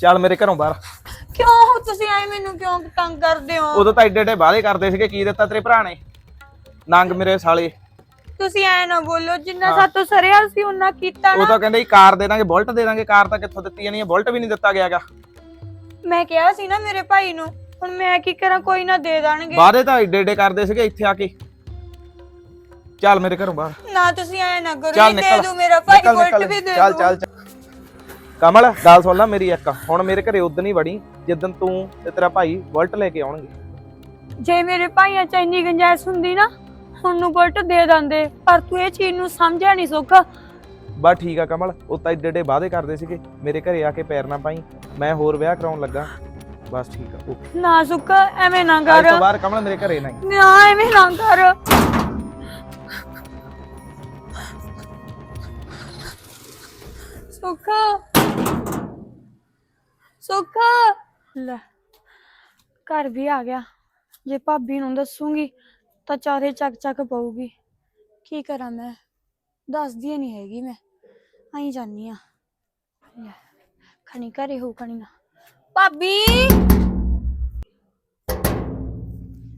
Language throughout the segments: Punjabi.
ਚੱਲ ਮੇਰੇ ਘਰੋਂ ਬਾਹਰ। ਕਿਉਂ ਤੁਸੀਂ ਐ ਮੈਨੂੰ ਕਿਉਂ ਤੰਗ ਕਰਦੇ ਹੋ? ਉਦੋਂ ਤਾਂ ਏਡੇ ਏਡੇ ਵਾਅਦੇ ਕਰਦੇ ਸੀਗੇ ਕੀ ਦਿੱਤਾ ਤੇਰੇ ਭਰਾ ਨੇ? ਨੰਗ ਮੇਰੇ ਸਾਲੇ। ਤੁਸੀਂ ਐ ਨਾ ਬੋਲੋ ਜਿੰਨਾ ਸਾਤੋਂ ਸਰਿਆ ਸੀ ਉਹਨਾਂ ਕੀਤਾ ਉਹ ਨਾ ਤਾਂ ਕਹਿੰਦੇ ਸੀ ਕਾਰ ਦੇ ਦਾਂਗੇ ਬੁਲਟ ਦੇ ਦਾਂਗੇ ਕਾਰ ਤਾਂ ਕਿੱਥੋਂ ਦਿੱਤੀ ਜਾਣੀ ਹੈ ਬੁਲਟ ਵੀ ਨਹੀਂ ਦਿੱਤਾ ਗਿਆਗਾ। ਮੈਂ ਕਿਹਾ ਸੀ ਨਾ ਮੇਰੇ ਭਾਈ ਨੂੰ ਹੁਣ ਮੈਂ ਕੀ ਕਰਾਂ ਕੋਈ ਨਾ ਦੇ ਦੇਣਗੇ। ਵਾਅਦੇ ਤਾਂ ਏਡੇ ਏਡੇ ਕਰਦੇ ਸੀਗੇ ਇੱਥੇ ਆ ਕੇ। ਚੱਲ ਮੇਰੇ ਘਰੋਂ ਬਾਹਰ। ਨਾ ਤੁਸੀਂ ਐ ਨਾ ਕਰੋ ਚੱਲ ਦੇ ਨਿਕਲ। ਦੂ ਮੇਰਾ ਭਾਈ ਨਿਕਲ। ਵੀ ਦੇ ਚੱਲ ਦੂ। ਚੱਲ ਚੱਲ। ਕਮਲ ਗੱਲ ਸੁਣ ਲੈ ਮੇਰੀ ਇੱਕ। ਹੁਣ ਮੇਰੇ ਘਰੇ ਉਦੋਂ ਹੀ ਵੜੀ ਜਿੱਦਨ ਤੂੰ ਤੇ ਤੇਰਾ ਭਾਈ ਬੁਲਟ ਲੈ ਕੇ ਆਉਣਗੇ। ਜੇ ਮੇਰੇ ਭਾਈਆਂ ਚ ਇੰਨੀ ਗੁੰਜਾਇਸ਼ ਹੁੰਦੀ ਨਾ ਉਹਨੂੰ ਬੁਲਟ ਦੇ ਦਿੰਦੇ ਪਰ ਤੂੰ ਇਹ ਚੀਜ਼ ਨੂੰ ਸਮਝਿਆ ਨਹੀਂ ਸੋਖਾ। ਬਸ ਠੀਕ ਆ ਕਮਲ ਉਹ ਤਾਂ ਏਡੇ ਏਡੇ ਵਾਅਦੇ ਕਰਦੇ ਸੀਗੇ ਮੇਰੇ ਘਰੇ ਆ ਕੇ ਪੈਰ ਨਾ ਪਾਈ ਮੈਂ ਹੋਰ ਵਿਆਹ ਕਰਾਉਣ ਲੱਗਾ। ਬਸ ਠੀਕ ਆ ਓਕੇ। ਨਾ ਸੁੱਕਾ ਐਵੇਂ ਨਾ ਅੱਜ ਕਰ। ਤੋਂ ਬਾਅਦ ਕਮਲ ਮੇਰੇ ਘਰੇ ਨਾ ਆਈ। ਨਾ ਐਵੇਂ ਨਾ ਕਰ। ਸੁੱਕਾ ਸੁੱਕਾ ਲੈ ਘਰ ਵੀ ਆ ਗਿਆ। ਜੇ ਭਾਬੀ ਨੂੰ ਦੱਸੂਗੀ ਤਾਂ ਚਾਰੇ ਚੱਕ ਚੱਕ ਪਊਗੀ। ਕੀ ਕਰਾਂ ਮੈਂ? ਦੱਸਦੀ ਨਹੀਂ ਹੈਗੀ ਮੈਂ। ਆਈ ਜਾਨੀ ਆ। ਲੈ ਖਣੀ ਘਰੇ ਹੋ ਖਣੀ ਨਾ ਭਾਬੀ!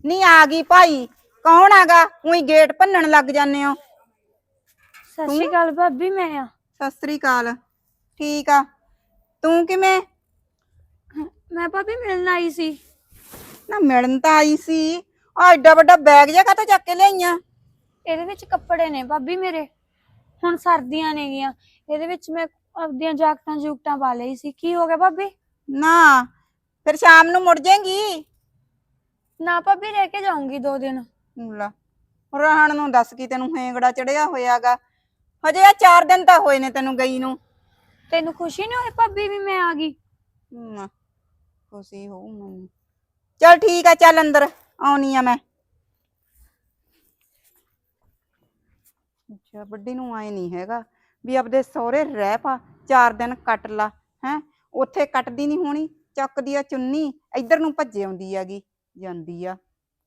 ਨਹੀਂ ਆ ਗਈ ਭਾਈ। ਕੌਣ ਆਗਾ ਉਹੀ ਗੇਟ ਭੰਨਣ ਲੱਗ ਜਾਂਦੇ ਹੋ ਸਤਿ ਸ਼੍ਰੀ ਅਕਾਲ ਭਾਬੀ ਮੈਂ ਆ। ਸਤਿ ਸ੍ਰੀ ਅਕਾਲ। ਠੀਕ ਆ। ਤੂੰ ਕਿਵੇਂ? ਮੈਂ ਭਾਬੀ ਮਿਲਣ ਆਈ ਸੀ। ਨਾ ਮਿਲਣ ਤਾਂ ਆਈ ਸੀ। ਆ ਐਡਾ ਵੱਡਾ ਬੈਗ ਜਿਹਾ ਕਾਹਤੋਂ ਚੱਕ ਕੇ ਲਿਆਈਆਂ? ਇਹਦੇ ਵਿੱਚ ਕੱਪੜੇ ਨੇ ਭਾਬੀ ਮੇਰੇ। ਹੁਣ ਸਰਦੀਆਂ ਨੇਗੀਆਂ ਇਹਦੇ ਵਿੱਚ ਮੈਂ ਆਪਦੀਆਂ ਜਾਕਟਾਂ ਜੂਕਟਾਂ ਪਾ ਲਈ ਸੀ। ਕੀ ਹੋ ਗਿਆ ਭਾਬੀ? ਨਾ ਫਿਰ ਸ਼ਾਮ ਨੂੰ ਮੁੜ ਜਾਏਂਗੀ? ਨਾ ਭਾਬੀ ਰਹਿ ਕੇ ਜਾਊਂਗੀ ਦੋ ਦਿਨ। ਲੈ ਰਹਿਣ ਨੂੰ ਦੱਸ ਕੀ ਤੈਨੂੰ ਹੇਂਗੜਾ ਚੜਿਆ ਹੋਇਆਗਾ। ਹਜੇ ਆ 4 ਦਿਨ ਤਾਂ ਹੋਏ ਨੇ ਤੈਨੂੰ ਗਈ ਨੂੰ। ਤੈਨੂੰ ਖੁਸ਼ੀ ਨਹੀਂ ਹੋਈ ਭਾਬੀ ਵੀ ਮੈਂ ਆ ਗਈ? ਨਾ, ਖੁਸ਼ੀ ਹੋਊ ਮੈਨੂੰ। ਚੱਲ ਠੀਕ ਆ, ਚੱਲ ਅੰਦਰ, ਆਉਣੀ ਆ ਮੈਂ। ਅੱਛਾ, ਵੱਡੀ ਨੂੰ ਆਏ ਨਹੀਂ ਹੈਗਾ ਵੀ ਆਪਦੇ ਸਹੁਰੇ ਰਹਿ ਪਾ, ਚਾਰ ਦਿਨ ਕੱਟ ਲਾ, ਹੈ। ਉੱਥੇ ਕੱਟਦੀ ਨਹੀਂ ਹੋਣੀ, ਚੱਕਦੀ ਆ ਚੁੰਨੀ, ਇੱਧਰ ਨੂੰ ਭੱਜੇ ਆਉਂਦੀ ਹੈਗੀ, ਜਾਂਦੀ ਆ,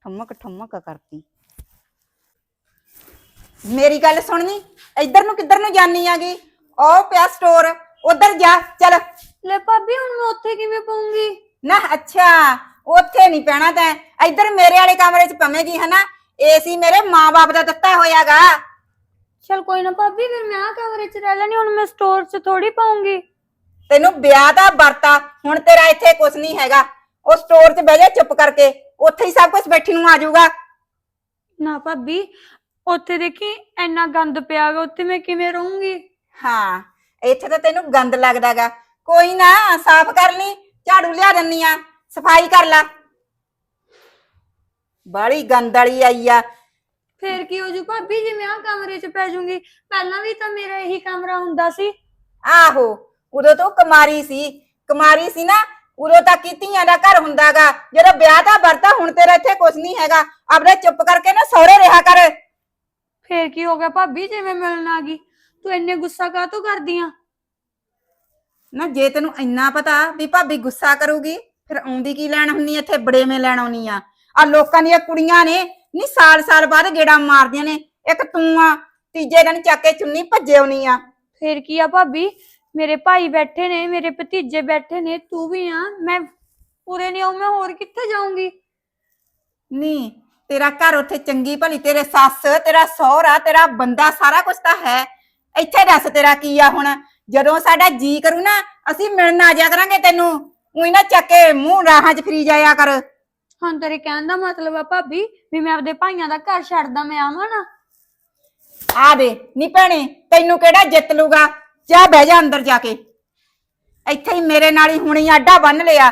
ਠਮਕ ਠਮਕ ਕਰਦੀ। ਮੇਰੀ ਗੱਲ ਸੁਣਨੀ ਇੱਧਰ ਨੂੰ ਕਿੱਧਰ ਨੂੰ ਜਾਨੀ ਆਗੀ ਉਹ ਪਿਆ ਸਟੋਰ ਉਧਰ ਜਾ, ਚੱਲ। ਲੈ ਭਾਬੀ, ਹੁਣ ਮੈਂ ਉੱਥੇ ਕਿਵੇਂ ਪਾਉਂਗੀ ਨਾ ਅੱਛਾ ਉੱਥੇ ਨਹੀਂ ਪੈਣਾ ਤੈਂ। ਇੱਧਰ ਮੇਰੇ ਵਾਲੇ ਕਮਰੇ 'ਚ ਪਵੇਂਗੀ ਹਨਾ? ਏਸੀ ਮੇਰੇ ਮਾਂ-ਬਾਪ ਦਾ ਦਿੱਤਾ ਹੋਇਆਗਾ। ਚਲ ਕੋਈ ਨਾ ਭਾਬੀ ਫਿਰ ਮੈਂ ਆ ਕਮਰੇ 'ਚ ਰਹਿ ਲੈਣੀ ਹੁਣ ਮੈਂ ਸਟੋਰ 'ਚ ਥੋੜੀ ਪਾਉਂਗੀ। ਤੈਨੂੰ ਵਿਆਹ ਦਾ ਵਰਤਾ ਹੁਣ ਤੇਰਾ ਇੱਥੇ ਕੁਝ ਨਹੀਂ ਹੈਗਾ। ਉਹ ਸਟੋਰ 'ਚ ਬਹਿ ਜਾ ਚੁੱਪ ਕਰਕੇ ਉੱਥੇ ਹੀ ਸਭ ਕੁਝ ਬੈਠੀ ਨੂੰ ਆ ਜਾਊਗਾ। ਨਾ ਭਾਬੀ ਉੱਥੇ ਦੇਖੀ ਇੰਨਾ ਗੰਦ ਪਿਆਗਾ ਉੱਥੇ ਮੈਂ ਕਿਵੇਂ ਰਹੂੰਗੀ? ਹਾਂ ਇੱਥੇ ਤਾਂ ਤੈਨੂੰ ਗੰਦ ਲੱਗਦਾਗਾ। ਕੋਈ ਨਾ ਸਾਫ਼ ਕਰ ਲਈ। ਝਾੜੂ ਲਿਆ ਦਿੰਨੀ ਆ ਸਫ਼ਾਈ ਕਰ ਲਾ। ਬਾੜੀ ਗੰਦ ਵਾਲੀ ਆਈ ਆ। ਫੇਰ ਕੀ ਹੋ ਜੂ ਭਾਬੀ ਜੇ ਮੈਂ ਆ ਕਮਰੇ 'ਚ ਪੈ ਜਾਊਂਗੀ ਪਹਿਲਾਂ ਵੀ ਤਾਂ ਮੇਰਾ ਇਹੀ ਕਮਰਾ ਹੁੰਦਾ ਸੀ। ਆਹੋ ਉਦੋਂ ਤੂੰ ਕੁਮਾਰੀ ਸੀ। ਕੁਮਾਰੀ ਸੀ ਨਾ ਉਦੋਂ ਤਾਂ ਕੀਤੀਆਂ ਦਾ ਘਰ ਹੁੰਦਾਗਾ। ਜਦੋਂ ਵਿਆਹ ਦਾ ਵਰਤਾ ਹੁਣ ਤੇਰਾ ਇੱਥੇ ਕੁਝ ਨਹੀਂ ਹੈਗਾ। ਆਪਣੇ ਚੁੱਪ ਕਰਕੇ ਨਾ ਸਹੁਰੇ ਰਿਹਾ ਕਰ। ਫੇਰ ਕੀ ਹੋ ਗਿਆ ਭਾਬੀ ਜੇ ਮੈਂ ਮਿਲਣ ਆ ਗਈ। ਤੂੰ ਇੰਨੇ ਗੁੱਸਾ ਕਾਹਤੋਂ ਕਰਦੀ ਆ? ਨਾ ਜੇ ਤੈਨੂੰ ਇੰਨਾ ਪਤਾ ਵੀ ਭਾਬੀ ਗੁੱਸਾ ਕਰੂਗੀ ਫਿਰ ਆਉਂਦੀ ਕੀ ਲੈਣ ਹੁੰਨੀ ਇੱਥੇ ਬੜੇਵੇਂ ਲੈਣ ਆਉਣੀ ਆ। ਆ ਲੋਕਾਂ ਦੀਆਂ ਕੁੜੀਆਂ ਨੇ ਨਹੀਂ ਸਾਲ ਸਾਲ ਬਾਅਦ ਗੇੜਾ ਮਾਰਦੀਆਂ ਨੇ। ਇੱਕ ਤੂੰ ਆ ਤੀਜੇ ਦਿਨ ਚੱਕ ਕੇ ਚੁੰਨੀ ਭੱਜੇ ਆਉਣੀ ਆ। ਫੇਰ ਕੀ ਆ ਭਾਬੀ? ਮੇਰੇ ਭਾਈ ਬੈਠੇ ਨੇ ਮੇਰੇ ਭਤੀਜੇ ਬੈਠੇ ਨੇ ਤੂੰ ਵੀ ਆ ਮੈਂ ਪੂਰੇ ਨਹੀਂ ਆਉ ਮੈਂ ਹੋਰ ਕਿੱਥੇ ਜਾਊਂਗੀ? ਨਹੀਂ ਤੇਰਾ ਘਰ ਉੱਥੇ ਚੰਗੀ ਭਲੀ ਤੇਰੇ ਸੱਸ ਤੇਰਾ ਸਹੁਰਾ ਤੇਰਾ ਬੰਦਾ ਸਾਰਾ ਕੁਝ ਤਾਂ ਹੈ। ਇੱਥੇ ਦੱਸ ਤੇਰਾ ਕੀ ਆ ਹੁਣ? ਜਦੋਂ ਸਾਡਾ ਜੀ ਕਰੂ ਨਾ ਅਸੀਂ ਮਿਲਣ ਆ ਜਾ ਕਰਾਂਗੇ ਤੈਨੂੰ। ਉਹੀ ਨਾ ਚੱਕ ਮੂੰਹ ਰਾਹਾਂ 'ਚ ਫਰੀ ਜਾਇਆ ਕਰ। ਹੁਣ ਤੇਰੇ ਕਹਿਣ ਦਾ ਮਤਲਬ ਆ ਭਾਬੀ ਵੀ ਮੈਂ ਆਪਦੇ ਭਾਈਆਂ ਦਾ ਘਰ ਛੱਡਦਾ ਮੈਂ ਆਵਾਂ ਨਾ। ਆ ਦੇ ਨੀ ਭੈਣੇ ਤੈਨੂੰ ਕਿਹੜਾ ਜਿੱਤ ਲੂਗਾ ਜਾ ਬਹਿ ਜਾ ਅੰਦਰ ਜਾ ਕੇ। ਇੱਥੇ ਹੀ ਮੇਰੇ ਨਾਲ ਹੀ ਹੁਣੀ ਆਡਾ ਬੰਨ ਲਿਆ।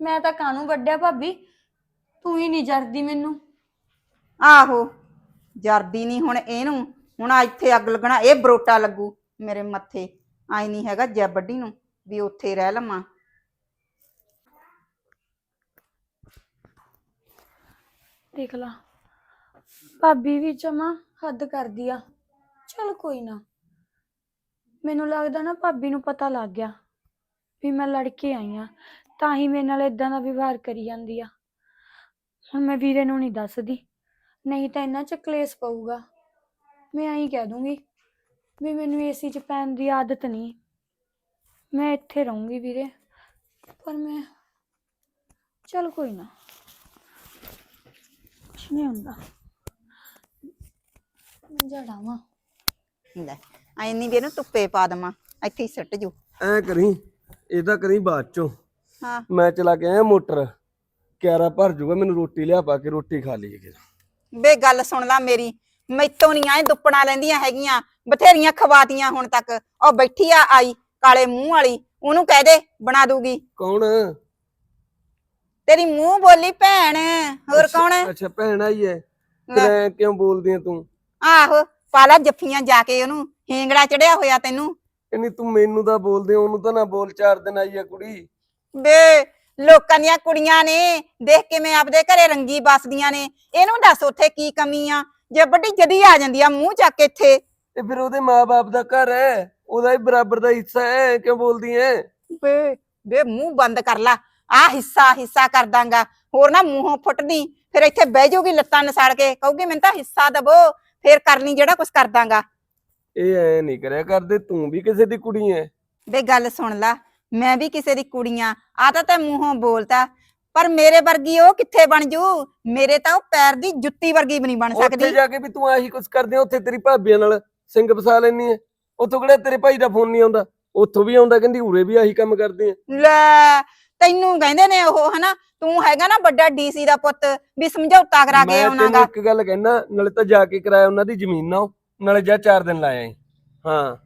ਮੈਂ ਤਾਂ ਕਾਹਨੂੰ ਵੱਡਿਆ ਭਾਬੀ? ਤੂੰ ਹੀ ਨਹੀਂ ਜਰਦੀ ਮੈਨੂੰ। ਆਹੋ ਜਰਦੀ ਨਹੀਂ ਹੁਣ ਇਹਨੂੰ। ਹੁਣ ਆ ਇੱਥੇ ਅੱਗ ਲੱਗਣਾ ਇਹ ਬਰੋਟਾ ਲੱਗੂ। ਮੇਰੇ ਮੱਥੇ। ਆਈ ਨਹੀਂ ਹੈਗਾ ਜੈ ਵੱਡੀ ਨੂੰ ਵੀ ਉੱਥੇ ਰਹਿ ਲਵਾਂ। ਦੇਖ ਲਾ। ਭਾਬੀ ਵੀ ਜਮਾ ਹੱਦ ਕਰਦੀ ਆ। ਚਲ ਕੋਈ ਨਾ। ਮੈਨੂੰ ਲੱਗਦਾ ਨਾ ਭਾਬੀ ਨੂੰ ਪਤਾ ਲੱਗ ਗਿਆ ਵੀ ਮੈਂ ਲੜ ਕੇ ਆਈ ਆ। ਤਾਂ ਹੀ ਮੇਰੇ ਨਾਲ ਇਦਾਂ ਦਾ ਵਿਵਹਾਰ ਕਰੀ ਜਾਂਦੀ ਆ। ਹੁਣ ਮੈਂ ਵੀਰੇ ਨੂੰ ਨਹੀਂ ਦੱਸਦੀ। ਨਹੀਂ ਤਾਂ ਇਹਨਾਂ ਚ ਕਲੇਸ਼ ਪਊਗਾ। ਮੈਂ ਐਂ ਕਹਿ ਦੂੰਗੀ ਵੀ ਮੈਨੂੰ ਏਸੀ ਚ ਪੈਣ ਦੀ ਆਦਤ ਨਹੀਂ। ਮੈਂ ਇੱਥੇ ਰਹੂੰਗੀ ਵੀਰੇ। ਪਰ ਮੈਂ ਚਲ ਕੋਈ ਨਾ। ਕੁਛ ਨਹੀਂ ਹੁੰਦਾ। ਮੈਂ ਜੜਾਵਾਂ। ਲੈ ਐਨੀ ਵੀ ਇਹਨੂੰ ਧੁੱਪੇ ਪਾ ਦਵਾਂ। ਇੱਥੇ ਹੀ ਸਿੱਟ ਜੂ। ਐ ਕਰੀ ਇਹਦਾ ਕਰੀ ਬਾਅਦ ਚੋਂ। ਹਾਂ। ਮੈਂ ਚਲਾ ਕੇ ਆਇਆ ਮੋਟਰ। ਕਿਆਰਾ ਭਰ ਜੂਗਾ ਮੈਨੂੰ ਰੋਟੀ ਲਿਆ ਪਾ ਕੇ ਰੋਟੀ ਖਾ ਲਈਏ ਬੇ ਗੱਲ ਸੁਣ ਲੈ ਮੇਰੀ। ਮੈਤੋਂ ਨਹੀਂ ਆਏ ਦੁੱਪਣਾ ਲੈਂਦੀਆਂ ਹੈਗੀਆਂ। ਬਥੇਰੀਆਂ ਖਵਾਤੀਆਂ ਹੁਣ ਤੱਕ। ਉਹ ਬੈਠੀ ਆ ਆਈ ਕਾਲੇ ਮੂੰਹ ਵਾਲੀ ਉਹਨੂੰ ਕਹਿ ਦੇ ਬਣਾ ਦੂਗੀ। ਕੌਣ? ਤੇਰੀ ਮੂੰਹ ਬੋਲੀ ਭੈਣ ਹੋਰ ਅੱਛਾ- ਕੌਣ ਹੈ ਅੱਛਾ ਭੈਣ ਆਈ ਐ। ਫਿਰ ਐਂ ਕਿਉਂ ਬੋਲਦੀ ਐ ਤੂੰ? ਆਹੋ ਪਾਲਾ ਜੱਫੀਆਂ ਜਾ ਕੇ ਉਹਨੂੰ ਹੀਂਗੜਾ ਚੜਿਆ ਹੋਇਆ ਤੈਨੂੰ। ਕਹਿੰਦੀ ਤੂੰ ਮੈਨੂੰ ਤਾਂ ਬੋਲਦੇ ਉਹਨੂੰ ਤਾਂ ਨਾ ਬੋਲ ਚਾਰ ਦਿਨ ਆਈ ਐ ਕੁੜੀ। ਬੇ ਲੋਕਾਂ ਦੀਆਂ ਕੁੜੀਆਂ ਨੇ ਦੇਖ ਕੇ ਮੈਂ ਆਪਦੇ ਘਰੇ ਰੰਗੀ ਬਸਦੀਆਂ ਨੇ। ਇਹਨੂੰ ਦੱਸ ਉੱਥੇ ਕੀ ਕਮੀ ਆ? ਜੇ ਵੱਡੀ ਜਦੀ ਆ ਜਾਂਦੀ ਆ ਮੂੰਹ ਚੱਕ ਕੇ ਇੱਥੇ। ਇਹ ਫਿਰ ਉਹਦੇ ਮਾਪੇ ਦਾ ਘਰ ਐ ਉਹਦਾ ਹੀ ਬਰਾਬਰ ਦਾ ਹਿੱਸਾ ਐ ਕਿਉਂ ਬੋਲਦੀ ਐ? ਬੇ ਬੇ ਮੂੰਹ ਬੰਦ ਕਰ ਲਾ ਆ ਹਿੱਸਾ ਹਿੱਸਾ ਕਰ ਦਾਂਗਾ। ਹੋਰ ਨਾ ਮੂੰਹੋਂ ਫੁੱਟਦੀ ਫਿਰ ਇੱਥੇ ਬਹਿ ਜਾਊਗੀ ਲੱਤਾਂ ਨਸਾੜ ਕੇ ਕਹੂਗੀ ਮੈਨੂੰ ਤਾਂ ਹਿੱਸਾ ਦਵੋ ਫਿਰ ਕਰਨੀ ਜਿਹੜਾ ਕੁਝ ਕਰ ਦਾਂਗਾ। ਇਹ ਐ ਨਹੀਂ ਕਰਿਆ ਕਰਦੇ ਤੂੰ ਵੀ ਕਿਸੇ ਦੀ ਕੁੜੀ ਐ। ਬੇ ਗੱਲ ਸੁਣ ਲਾ ਮੈਂ ਵੀ ਕਿਸੇ ਦੀ ਕੁੜੀਆਂ ਆ ਤਾਂ ਤੈਂ ਮੂੰਹੋਂ ਬੋਲਤਾ ਪਰ ਮੇਰੇ ਵਰਗੀ ਉਹ ਕਿੱਥੇ ਬਣ ਜੂ? ਮੇਰੇ ਤਾਂ ਉਹ ਪੈਰ ਦੀ ਜੁੱਤੀ ਵਰਗੀ ਵੀ ਨਹੀਂ ਬਣ ਉੱਥੇ ਸਕਦੀ। ਜਾ ਕੇ ਵੀ ਤੂੰ ਆਹੀ ਕੁਝ ਕਰਦੀ ਉੱਥੇ ਤੇਰੀ ਭਾਬੀਆਂ ਨਾਲ। ਸਿੰਘ ਫਸਾ ਲੈਣੀ ਐ। ਉੱਥੋਂ ਕਿਹੜਾ ਤੇਰੇ ਭਾਈ ਦਾ ਫੋਨ ਨਹੀਂ ਆਉਂਦਾ? ਉੱਥੋਂ ਵੀ ਆਉਂਦਾ ਕਹਿੰਦੀ ਉਰੇ ਵੀ ਆਹੀ ਕੰਮ ਕਰਦੇ ਆ ਲੈ ਤੈਨੂੰ ਕਹਿੰਦੇ ਨੇ ਉਹ ਹਨਾ? ਤੂੰ ਹੈਗਾ ਨਾ ਵੱਡਾ ਡੀਸੀ ਦਾ ਪੁੱਤ ਵੀ ਸਮਝੌਤਾ ਕਰਾ ਕੇ ਮੈਂ ਤੈਨੂੰ ਆਉਣਾਗਾ ਇੱਕ ਗੱਲ ਕਹਿਣਾ ਨਾਲੇ ਤਾਂ ਜਾ ਕੇ ਕਰਾਇਆ ਉਹਨਾਂ ਦੀ ਜ਼ਮੀਨ ਨਾ ਨਾਲੇ ਜਾ ਚਾਰ ਦਿਨ ਲਾਇਆ ਈ। ਹਾਂ।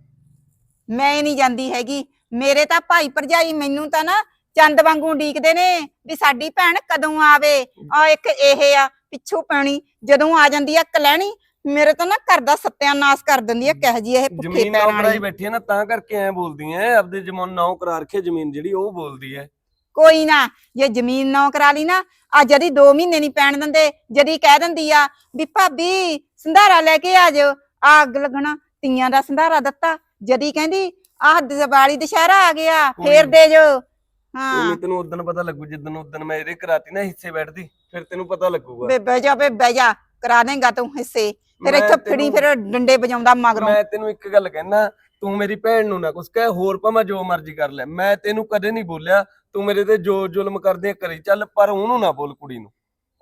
ਮੈਂ ਨਹੀਂ ਜਾਂਦੀ ਹੈਗੀ। ਮੇਰੇ ਤਾਂ ਭਾਈ ਭਰਜਾਈ ਮੈਨੂੰ ਤਾਂ ਨਾ ਚੰਦ ਵਾਂਗੂ ਡੀਕਦੇ ਨੇ ਵੀ ਸਾਡੀ ਭੈਣ ਕਦੋਂ ਆਵੇ। ਆ ਇੱਕ ਇਹ ਆ ਪਿੱਛੋਂ ਪੈਣੀ ਜਦੋਂ ਆ ਜਾਂਦੀ ਆ ਕਲੈਣੀ ਮੇਰੇ ਤਾਂ ਨਾ ਘਰ ਦਾ ਸੱਤਿਆਨਾਸ਼ ਕਰ ਦਿੰਦੀ ਆ ਕਹਿ ਜੀ ਇਹ ਪੁੱਠੇ ਜ਼ਮੀਨ ਪੈਰਾਂ ਨਾ ਵਾਲੀ। ਬੈਠੀ ਹੈ ਨਾ ਤਾਂ ਕਰਕੇ ਐ ਬੋਲਦੀ ਐ ਆਪਦੇ ਜਮਨ ਨਾਉ ਕਰਾ ਰੱਖੇ ਜ਼ਮੀਨ ਜਿਹੜੀ ਉਹ ਬੋਲਦੀ ਐ। ਕੋਈ ਨਾ ਜੇ ਜ਼ਮੀਨ ਨਾ ਕਰਾ ਲਈ ਨਾ ਆ ਜਦੀ 2 ਮਹੀਨੇ ਨਹੀਂ ਪੈਣ ਦਿੰਦੇ ਜਦੀ ਕਹਿ ਦਿੰਦੀ ਆ ਵੀ ਭਾਬੀ ਸੰਧਾਰਾ ਲੈ ਕੇ ਆ ਜਾਓ ਆ ਅੱਗ ਲੱਗਣਾ ਤੀਆਂ ਦਾ ਸੰਧਾਰਾ ਦਿੱਤਾ ਜਦੀ ਕਹਿੰਦੀ ਆਹ ਦੀਵਾਲੀ ਦੁਸ਼ਹਿਰਾ ਆ ਗਿਆ ਫੇਰ ਦੇ ਜੋ ਹਾਂ। ਉਹਨੇ ਤੈਨੂੰ ਉਦੋਂ ਪਤਾ ਲੱਗੂ ਜਿੱਦਣ ਉਦੋਂ ਮੈਂ ਇਹਦੇ ਕਰਾਤੀ ਨਾ ਹਿੱਸੇ ਬੈਠਦੀ ਫਿਰ ਤੈਨੂੰ ਪਤਾ ਲੱਗੂਗਾ। ਬੇ ਬਹਿ ਜਾ ਬੇ ਬਹਿ ਜਾ। ਕਰਾ ਦੇਂਗਾ ਤੂੰ ਹਿੱਸੇ। ਫਿਰ ਮੈਂ ਇੱਥੇ ਫਿੜੀ ਫਿਰ ਡੰਡੇ ਵਜਾਉਂਦਾ ਮਗਰੋਂ। ਮੈਂ ਤੈਨੂੰ ਇੱਕ ਗੱਲ ਕਹਿਣਾ ਤੂੰ ਮੇਰੀ ਭੈਣ ਨੂੰ ਨਾ ਕੁਛ ਕਹਿ ਹੋਰ ਭਾਵੇਂ ਜੋ ਮਰਜ਼ੀ ਕਰ ਲੈ। ਮੈਂ ਤੈਨੂੰ ਕਦੇ ਨਹੀਂ ਬੋਲਿਆ ਤੂੰ ਮੇਰੇ ਤੇ ਜੋ ਜ਼ੁਲਮ ਕਰਦੇ ਕਰੀ ਚੱਲ ਪਰ ਉਹਨੂੰ ਨਾ ਬੋਲ ਕੁੜੀ ਨੂੰ।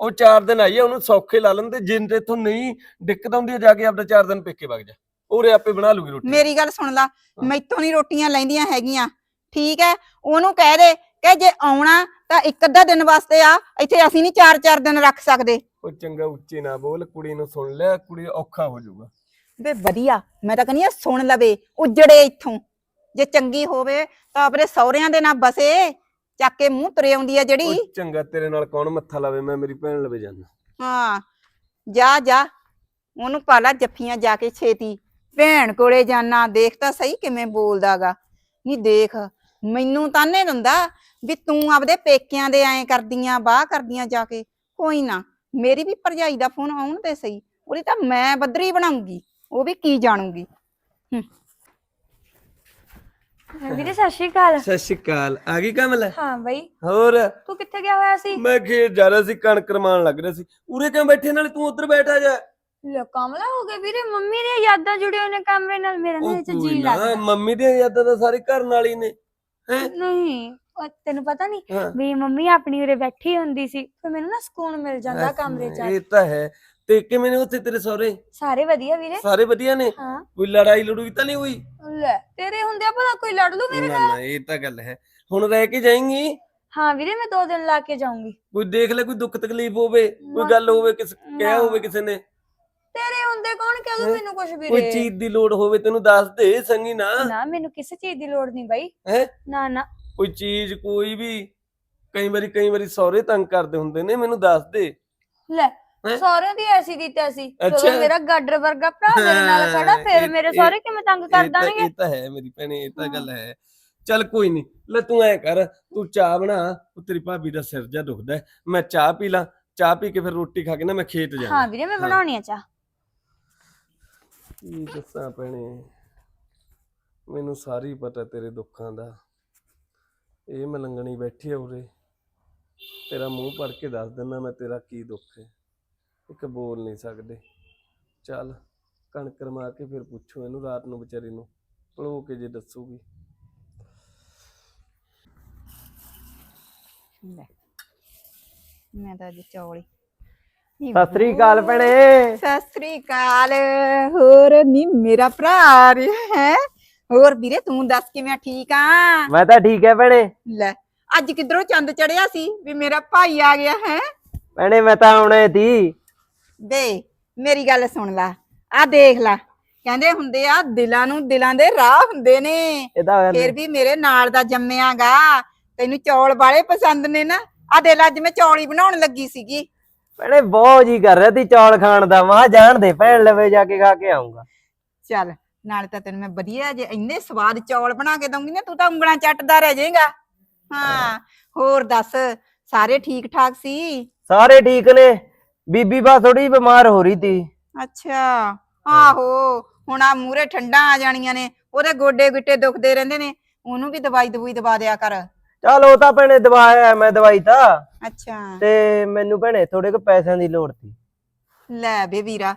ਉਹ ਚਾਰ ਦਿਨ ਆਈ ਆ ਉਹਨੂੰ ਸੌਖੇ ਲਾ ਲੈਣ ਤੇ ਜਿੰਨ ਤੇ ਇਥੋਂ ਨਹੀਂ ਦਿੱਕਤ ਆਉਂਦੀ ਆ ਜਾ ਕੇ ਆਪਦਾ ਚਾਰ ਦਿਨ ਪੇਕੇ ਵਗ ਜਾ। ਉਹਰੇ ਆਪੇ ਬਣਾ ਲੂਗੀ ਰੋਟੀ। ਮੇਰੀ ਗੱਲ ਸੁਣ ਲਾ ਮੈਥੋਂ ਨਹੀਂ ਰੋਟੀਆਂ ਲੈਂਦੀਆਂ ਹੈਗੀਆਂ। ਠੀਕ ਹੈ ਉਹਨੂੰ ਕਹਿ ਦੇ ਕਿ ਜੇ ਆਉਣਾ ਤਾਂ ਇੱਕ ਅੱਧਾ ਦਿਨ ਵਾਸਤੇ ਆ ਇੱਥੇ ਅਸੀਂ ਨਹੀਂ ਚਾਰ ਚਾਰ ਦਿਨ ਰੱਖ ਸਕਦੇ। ਉਹ ਚੰਗਾ ਉੱਚੀ ਨਾ ਬੋਲ ਕੁੜੀ ਨੂੰ ਸੁਣ ਲਿਆ ਕੁੜੀ ਔਖਾ ਹੋ ਜਾਊਗਾ। ਵੇ ਵਧੀਆ ਮੈਂ ਤਾਂ ਕਹਿੰਦੀ ਆ ਸੁਣ ਲਵੇ ਉਜੜੇ ਇੱਥੋਂ। ਜੇ ਚੰਗੀ ਹੋਵੇ ਤਾਂ ਆਪਣੇ ਸਹੁਰਿਆਂ ਦੇ ਨਾਲ ਬਸੇ ਚੱਕ ਕੇ ਮੂੰਹ ਤੁਰੇ ਆਉਂਦੀ ਆ ਜਿਹੜੀ। ਉਹ ਚੰਗਾ ਤੇਰੇ ਨਾਲ ਕੌਣ ਮੱਥਾ ਲਾਵੇ ਮੈਂ ਮੇਰੀ ਭੈਣ ਲਵੇ ਜਾਣਾ ਹਾਂ ਜਾ ਜਾ ਉਹਨੂੰ ਪਾਲਾ ਜੱਫੀਆਂ ਜਾ ਕੇ ਛੇਤੀ। ਭੈਣ ਕੋਲੇ ਜਾਣਾ ਦੇਖ ਤਾਂ ਸਹੀ ਕਿਵੇਂ ਬੋਲਦਾਗਾ। ਨਹੀਂ ਦੇਖ ਮੈਨੂੰ ਤਾਨੇ ਦਿੰਦਾ ਵੀ ਤੂੰ ਆਪਦੇ ਪੇਕਿਆਂ ਦੇ ਐਂ ਕਰਦੀਆਂ ਬਾਹ ਕਰਦੀਆਂ ਜਾ ਕੇ ਕੋਈ ਨਾ। ਮੇਰੀ ਵੀ ਭਰਜਾਈ ਦਾ ਫੋਨ ਆਉਣ ਤੇ ਸਹੀ ਉਹਦੀ ਤਾਂ ਮੈਂ ਬੱਦਰੀ ਬਣਾਉਂਗੀ ਉਹ ਵੀ ਕੀ ਜਾਣੂਗੀ। ਵੀਰੇ ਸਤਿ ਸ਼੍ਰੀ ਅਕਾਲ। ਸਤਿ ਸ਼੍ਰੀ ਅਕਾਲ। ਆ ਗਈ ਕਮਲ? ਹਾਂ ਬਈ। ਹੋਰ? ਤੂੰ ਕਿੱਥੇ ਗਿਆ ਹੋਇਆ ਸੀ? ਮੈਂ ਖੇਤ ਜਾ ਰਿਹਾ ਸੀ ਕਣਕ ਰਮਾਨ ਲੱਗ ਰਿਹਾ ਸੀ। ਉਰੇ ਕਿਉਂ ਬੈਠੇ ਨਾਲੇ ਤੂੰ ਉੱਧਰ ਬੈਠਾ ਜਾ। ਲੈ ਕਮਲਾ ਹੋ ਗਿਆ ਵੀਰੇ ਮੰਮੀ ਦੀਆਂ ਯਾਦਾਂ ਜੁੜੀਆਂ ਨੇ ਕਮਰੇ ਨਾਲ ਮੇਰਾ ਨਾ ਉਹ ਇਹ ਚ ਕੋਈ ਜੀ ਨਾ ਲੱਗਦਾ। ਮੰਮੀ ਦੀਆਂ ਯਾਦਾਂ ਤਾਂ ਸਾਰੇ ਘਰ ਨਾਲ ਹੀ ਨੇ। ਹੈ? ਨਹੀਂ। ਉਹ ਤੈਨੂੰ ਪਤਾ ਨਹੀਂ ਹਾਂ। ਵੀ ਮੰਮੀ ਆਪਣੀ ਉਰੇ ਬੈਠੀ ਹੁੰਦੀ ਸੀ ਫਿਰ ਮੈਨੂੰ ਨਾ ਸਕੂਨ ਮਿਲ ਜਾਂਦਾ ਕਮਰੇ ਚ ਆ ਇਹ ਤਾਂ ਹੈ। ਤੇ ਕਿਵੇਂ ਨੇ ਉੱਥੇ ਤੇਰੇ ਸਹੁਰੇ? ਸਾਰੇ ਵਧੀਆ ਵੀਰੇ। ਸਾਰੇ ਵਧੀਆ ਨੇ? ਹਾਂ। ਕੋਈ ਲੜਾਈ ਲੜੂਈ ਤਾਂ ਨਹੀਂ ਹੋਈ? ਲੈ ਤੇਰੇ ਹੁੰਦਿਆਂ ਭਲਾ ਕੋਈ ਲੜ ਲੂ ਮੇਰੇ ਨਾ ਨਾਲ? ਨਾ ਇਹ ਤਾਂ ਗੱਲ ਹੈ। ਹੁਣ ਰਹਿ ਕੇ ਜਾਏਂਗੀ? ਹਾਂ ਵੀਰੇ ਮੈਂ ਦੋ ਦਿਨ ਲਾ ਕੇ ਜਾਊਂਗੀ। ਕੋਈ ਦੇਖ ਲੈ ਕੋਈ ਦੁੱਖ ਤਕਲੀਫ ਹੋਵੇ ਕੋਈ ਨਾ। ਗੱਲ ਹੋਵੇ ਕਿਸ ਕਿਹਾ ਨਾ। ਹੋਵੇ ਕਿਸੇ ਨੇ। ਤੇਰੇ ਹੁੰਦੇ ਕੌਣ ਕਹਿ ਦੂ ਹੈਂ? ਮੈਨੂੰ ਕੁਝ ਕੋਈ ਵੀਰੇ। ਚੀਜ਼ ਦੀ ਲੋੜ ਹੋਵੇ ਤੈਨੂੰ ਦੱਸ ਦੇ ਸੰਗੀ ਨਾ। ਨਾ ਮੈਨੂੰ ਕਿਸੇ ਚੀਜ਼ ਦੀ ਲੋੜ ਨਹੀਂ ਬਾਈ। ਹੈ? ਨਾ ਨਾ। ਕੋਈ ਚੀਜ਼ ਕੋਈ ਵੀ ਕਈ ਵਾਰੀ ਕਈ ਵਾਰੀ ਸਹੁਰੇ ਤੰਗ ਕਰਦੇ ਹੁੰਦੇ ਨੇ ਮੈਨੂੰ ਦੱਸ ਦੇ ਲੈ ਹੈਂ? ਸਾਰਿਆਂ ਦੀ ਐਸੀ ਦੀ ਤੈਸੀ ਅੱਛਾ। ਜਦੋਂ ਮੇਰਾ ਗਾਡਰ ਵਰਗਾ ਭਰਾ ਮੇਰੇ ਨਾਲ ਖੜਾ ਫਿਰ ਇਹ- ਮੇਰੇ ਇਹ- ਸਾਰੇ ਕਿਵੇਂ ਤੰਗ ਕਰ ਇਹ ਤਾਂ- ਦੇਣਗੇ ਇਹ ਤਾਂ ਹੈ ਮੇਰੀ ਭੈਣੇ ਇਹ ਤਾਂ। ਗੱਲ ਹੈ ਚੱਲ ਕੋਈ ਨਹੀਂ ਲੈ ਤੂੰ ਐ ਕਰ ਤੂੰ ਚਾਹ ਬਣਾ ਉਹ ਤੇਰੀ ਭਾਬੀ ਦਾ ਸਿਰ ਜਾ ਦੁਖਦਾ ਹੈ। ਮੈਂ ਚਾਹ ਪੀ ਲਾਂ ਚਾਹ ਪੀ ਕੇ ਫਿਰ ਰੋਟੀ ਖਾ ਕੇ ਨਾ ਮੈਂ ਖੇਤ ਜਾਣਾ ਹਾਂ ਵੀਰੇ ਮੈਂ। ਬਣਾਉਣੀ ਆ ਚਾਹ ਕੀ ਦੱਸਾਂ ਭੈਣੇ ਮੈਨੂੰ ਸਾਰੀ ਪਤਾ ਤੇਰੇ ਦੁੱਖਾਂ ਦਾ ਇਹ ਮਲੰਗਣੀ ਬੈਠੀ ਆ ਉਰੇ। ਤੇਰਾ ਮੂੰਹ ਪੜ ਕੇ ਦੱਸ ਦਿੰਦਾ ਮੈਂ ਤੇਰਾ ਕੀ ਦੁੱਖ ਹੈ। ਇੱਕ ਬੋਲ ਨਹੀਂ ਸਕਦੇ। ਚੱਲ ਕਣਕਰ ਮਾਰ ਕੇ ਫਿਰ ਪੁੱਛੋ ਇਹਨੂੰ ਰਾਤ ਨੂੰ ਵਿਚਾਰੀ ਨੂੰ। ਭਲੋ ਕੇ ਜੇ ਦੱਸੂਗੀ। ਮੈਂ ਤਾਂ ਅੱਜ ਚੌਲੀ ਸਤਿ ਸ੍ਰੀ ਅਕਾਲ ਭੈਣੇ। ਸਤਿ ਸ੍ਰੀ ਅਕਾਲ। ਹੋਰ ਨੀ ਮੇਰਾ ਭਰਾ ਹੈ। ਹੋਰ ਵੀਰੇ ਤੂੰ ਦੱਸ ਕਿਵੇਂ ਠੀਕ ਆ? ਮੈਂ ਤਾਂ ਠੀਕ ਹੈ ਭੈਣੇ। ਲੈ ਅੱਜ ਕਿਧਰੋਂ ਚੰਦ ਚੜਿਆ ਸੀ ਵੀ ਮੇਰਾ ਭਾਈ ਆ ਗਿਆ ਹੈ? ਭੈਣੇ ਮੈਂ ਤਾਂ ਆਉਣੇ ਸੀ ਦੇ ਮੇਰੀ ਗੱਲ ਸੁਣ ਲੈ ਆ ਦੇਖ ਲੈ। ਕਹਿੰਦੇ ਹੁੰਦੇ ਆ ਦਿਲਾਂ ਨੂੰ ਦਿਲਾਂ ਦੇ ਰਾਹ ਹੁੰਦੇ ਨੇ। ਇਹਦਾ ਫੇਰ ਵੀ ਮੇਰੇ ਨਾਲ ਦਾ ਜੰਮਿਆਗਾ। ਤੈਨੂੰ ਚੌਲ ਵਾਲੇ ਪਸੰਦ ਨੇ ਨਾ। ਆ ਦੇ ਲੈ ਅੱਜ ਮੈਂ ਚੌਲ ਹੀ ਬਣਾਉਣ ਲੱਗੀ ਸੀਗੀ। ਭੈਣੇ ਬਹੁਤ ਜੀ ਕਰ ਰਿਹਾ ਤੀ ਚੌਲ ਖਾਣ ਦਾ। ਮਾਂ ਜਾਣ ਦੇ ਭੈਣ ਲਵੇ ਜਾ ਕੇ ਖਾ ਕੇ ਆਉਂਗਾ ਚੱਲ ਨਾਲ ਤਾਂ ਤੈਨੂੰ ਮੈਂ ਵਧੀਆ ਜੇ ਇੰਨੇ ਸਵਾਦ ਚੌਲ ਬਣਾ ਕੇ ਦਊਂਗੀ ਨਾ ਤੂੰ ਤਾਂ ਉਂਗਲਾਂ ਚੱਟਦਾ ਰਹਿ ਜਾਏਗਾ। ਹਾਂ ਹੋਰ ਦੱਸ ਸਾਰੇ ਠੀਕ ਠਾਕ ਸੀ? ਸਾਰੇ ਠੀਕ ਨੇ ਬੀਬੀ ਬਾ ਥੋੜੀ ਬਿਮਾਰ ਹੋ ਰਹੀ ਤੀ। ਅੱਛਾ ਆਹੋ ਹੁਣ ਆ ਮੂਰੇ ਠੰਡਾ ਆ ਜਾਣੀਆਂ ਨੇ ਉਹਦੇ ਗੋਡੇ ਗਿੱਟੇ ਦੁਖਦੇ ਰਹਿੰਦੇ ਨੇ ਉਹਨੂੰ ਵੀ ਦਵਾਈ ਦਵੂਈ ਦਵਾ ਦਿਆ ਕਰ। ਚਲ ਉਹ ਤਾਂ ਭੈਣੇ ਦਵਾਇਆ ਮੈਂ ਦਵਾਈ ਤਾਂ। ਅੱਛਾ। ਤੇ ਮੈਨੂੰ ਭੈਣੇ ਥੋੜੇ ਕੁ ਪੈਸਿਆਂ ਦੀ ਲੋੜ ਤੀ। ਲੈ ਬੇ ਵੀਰਾ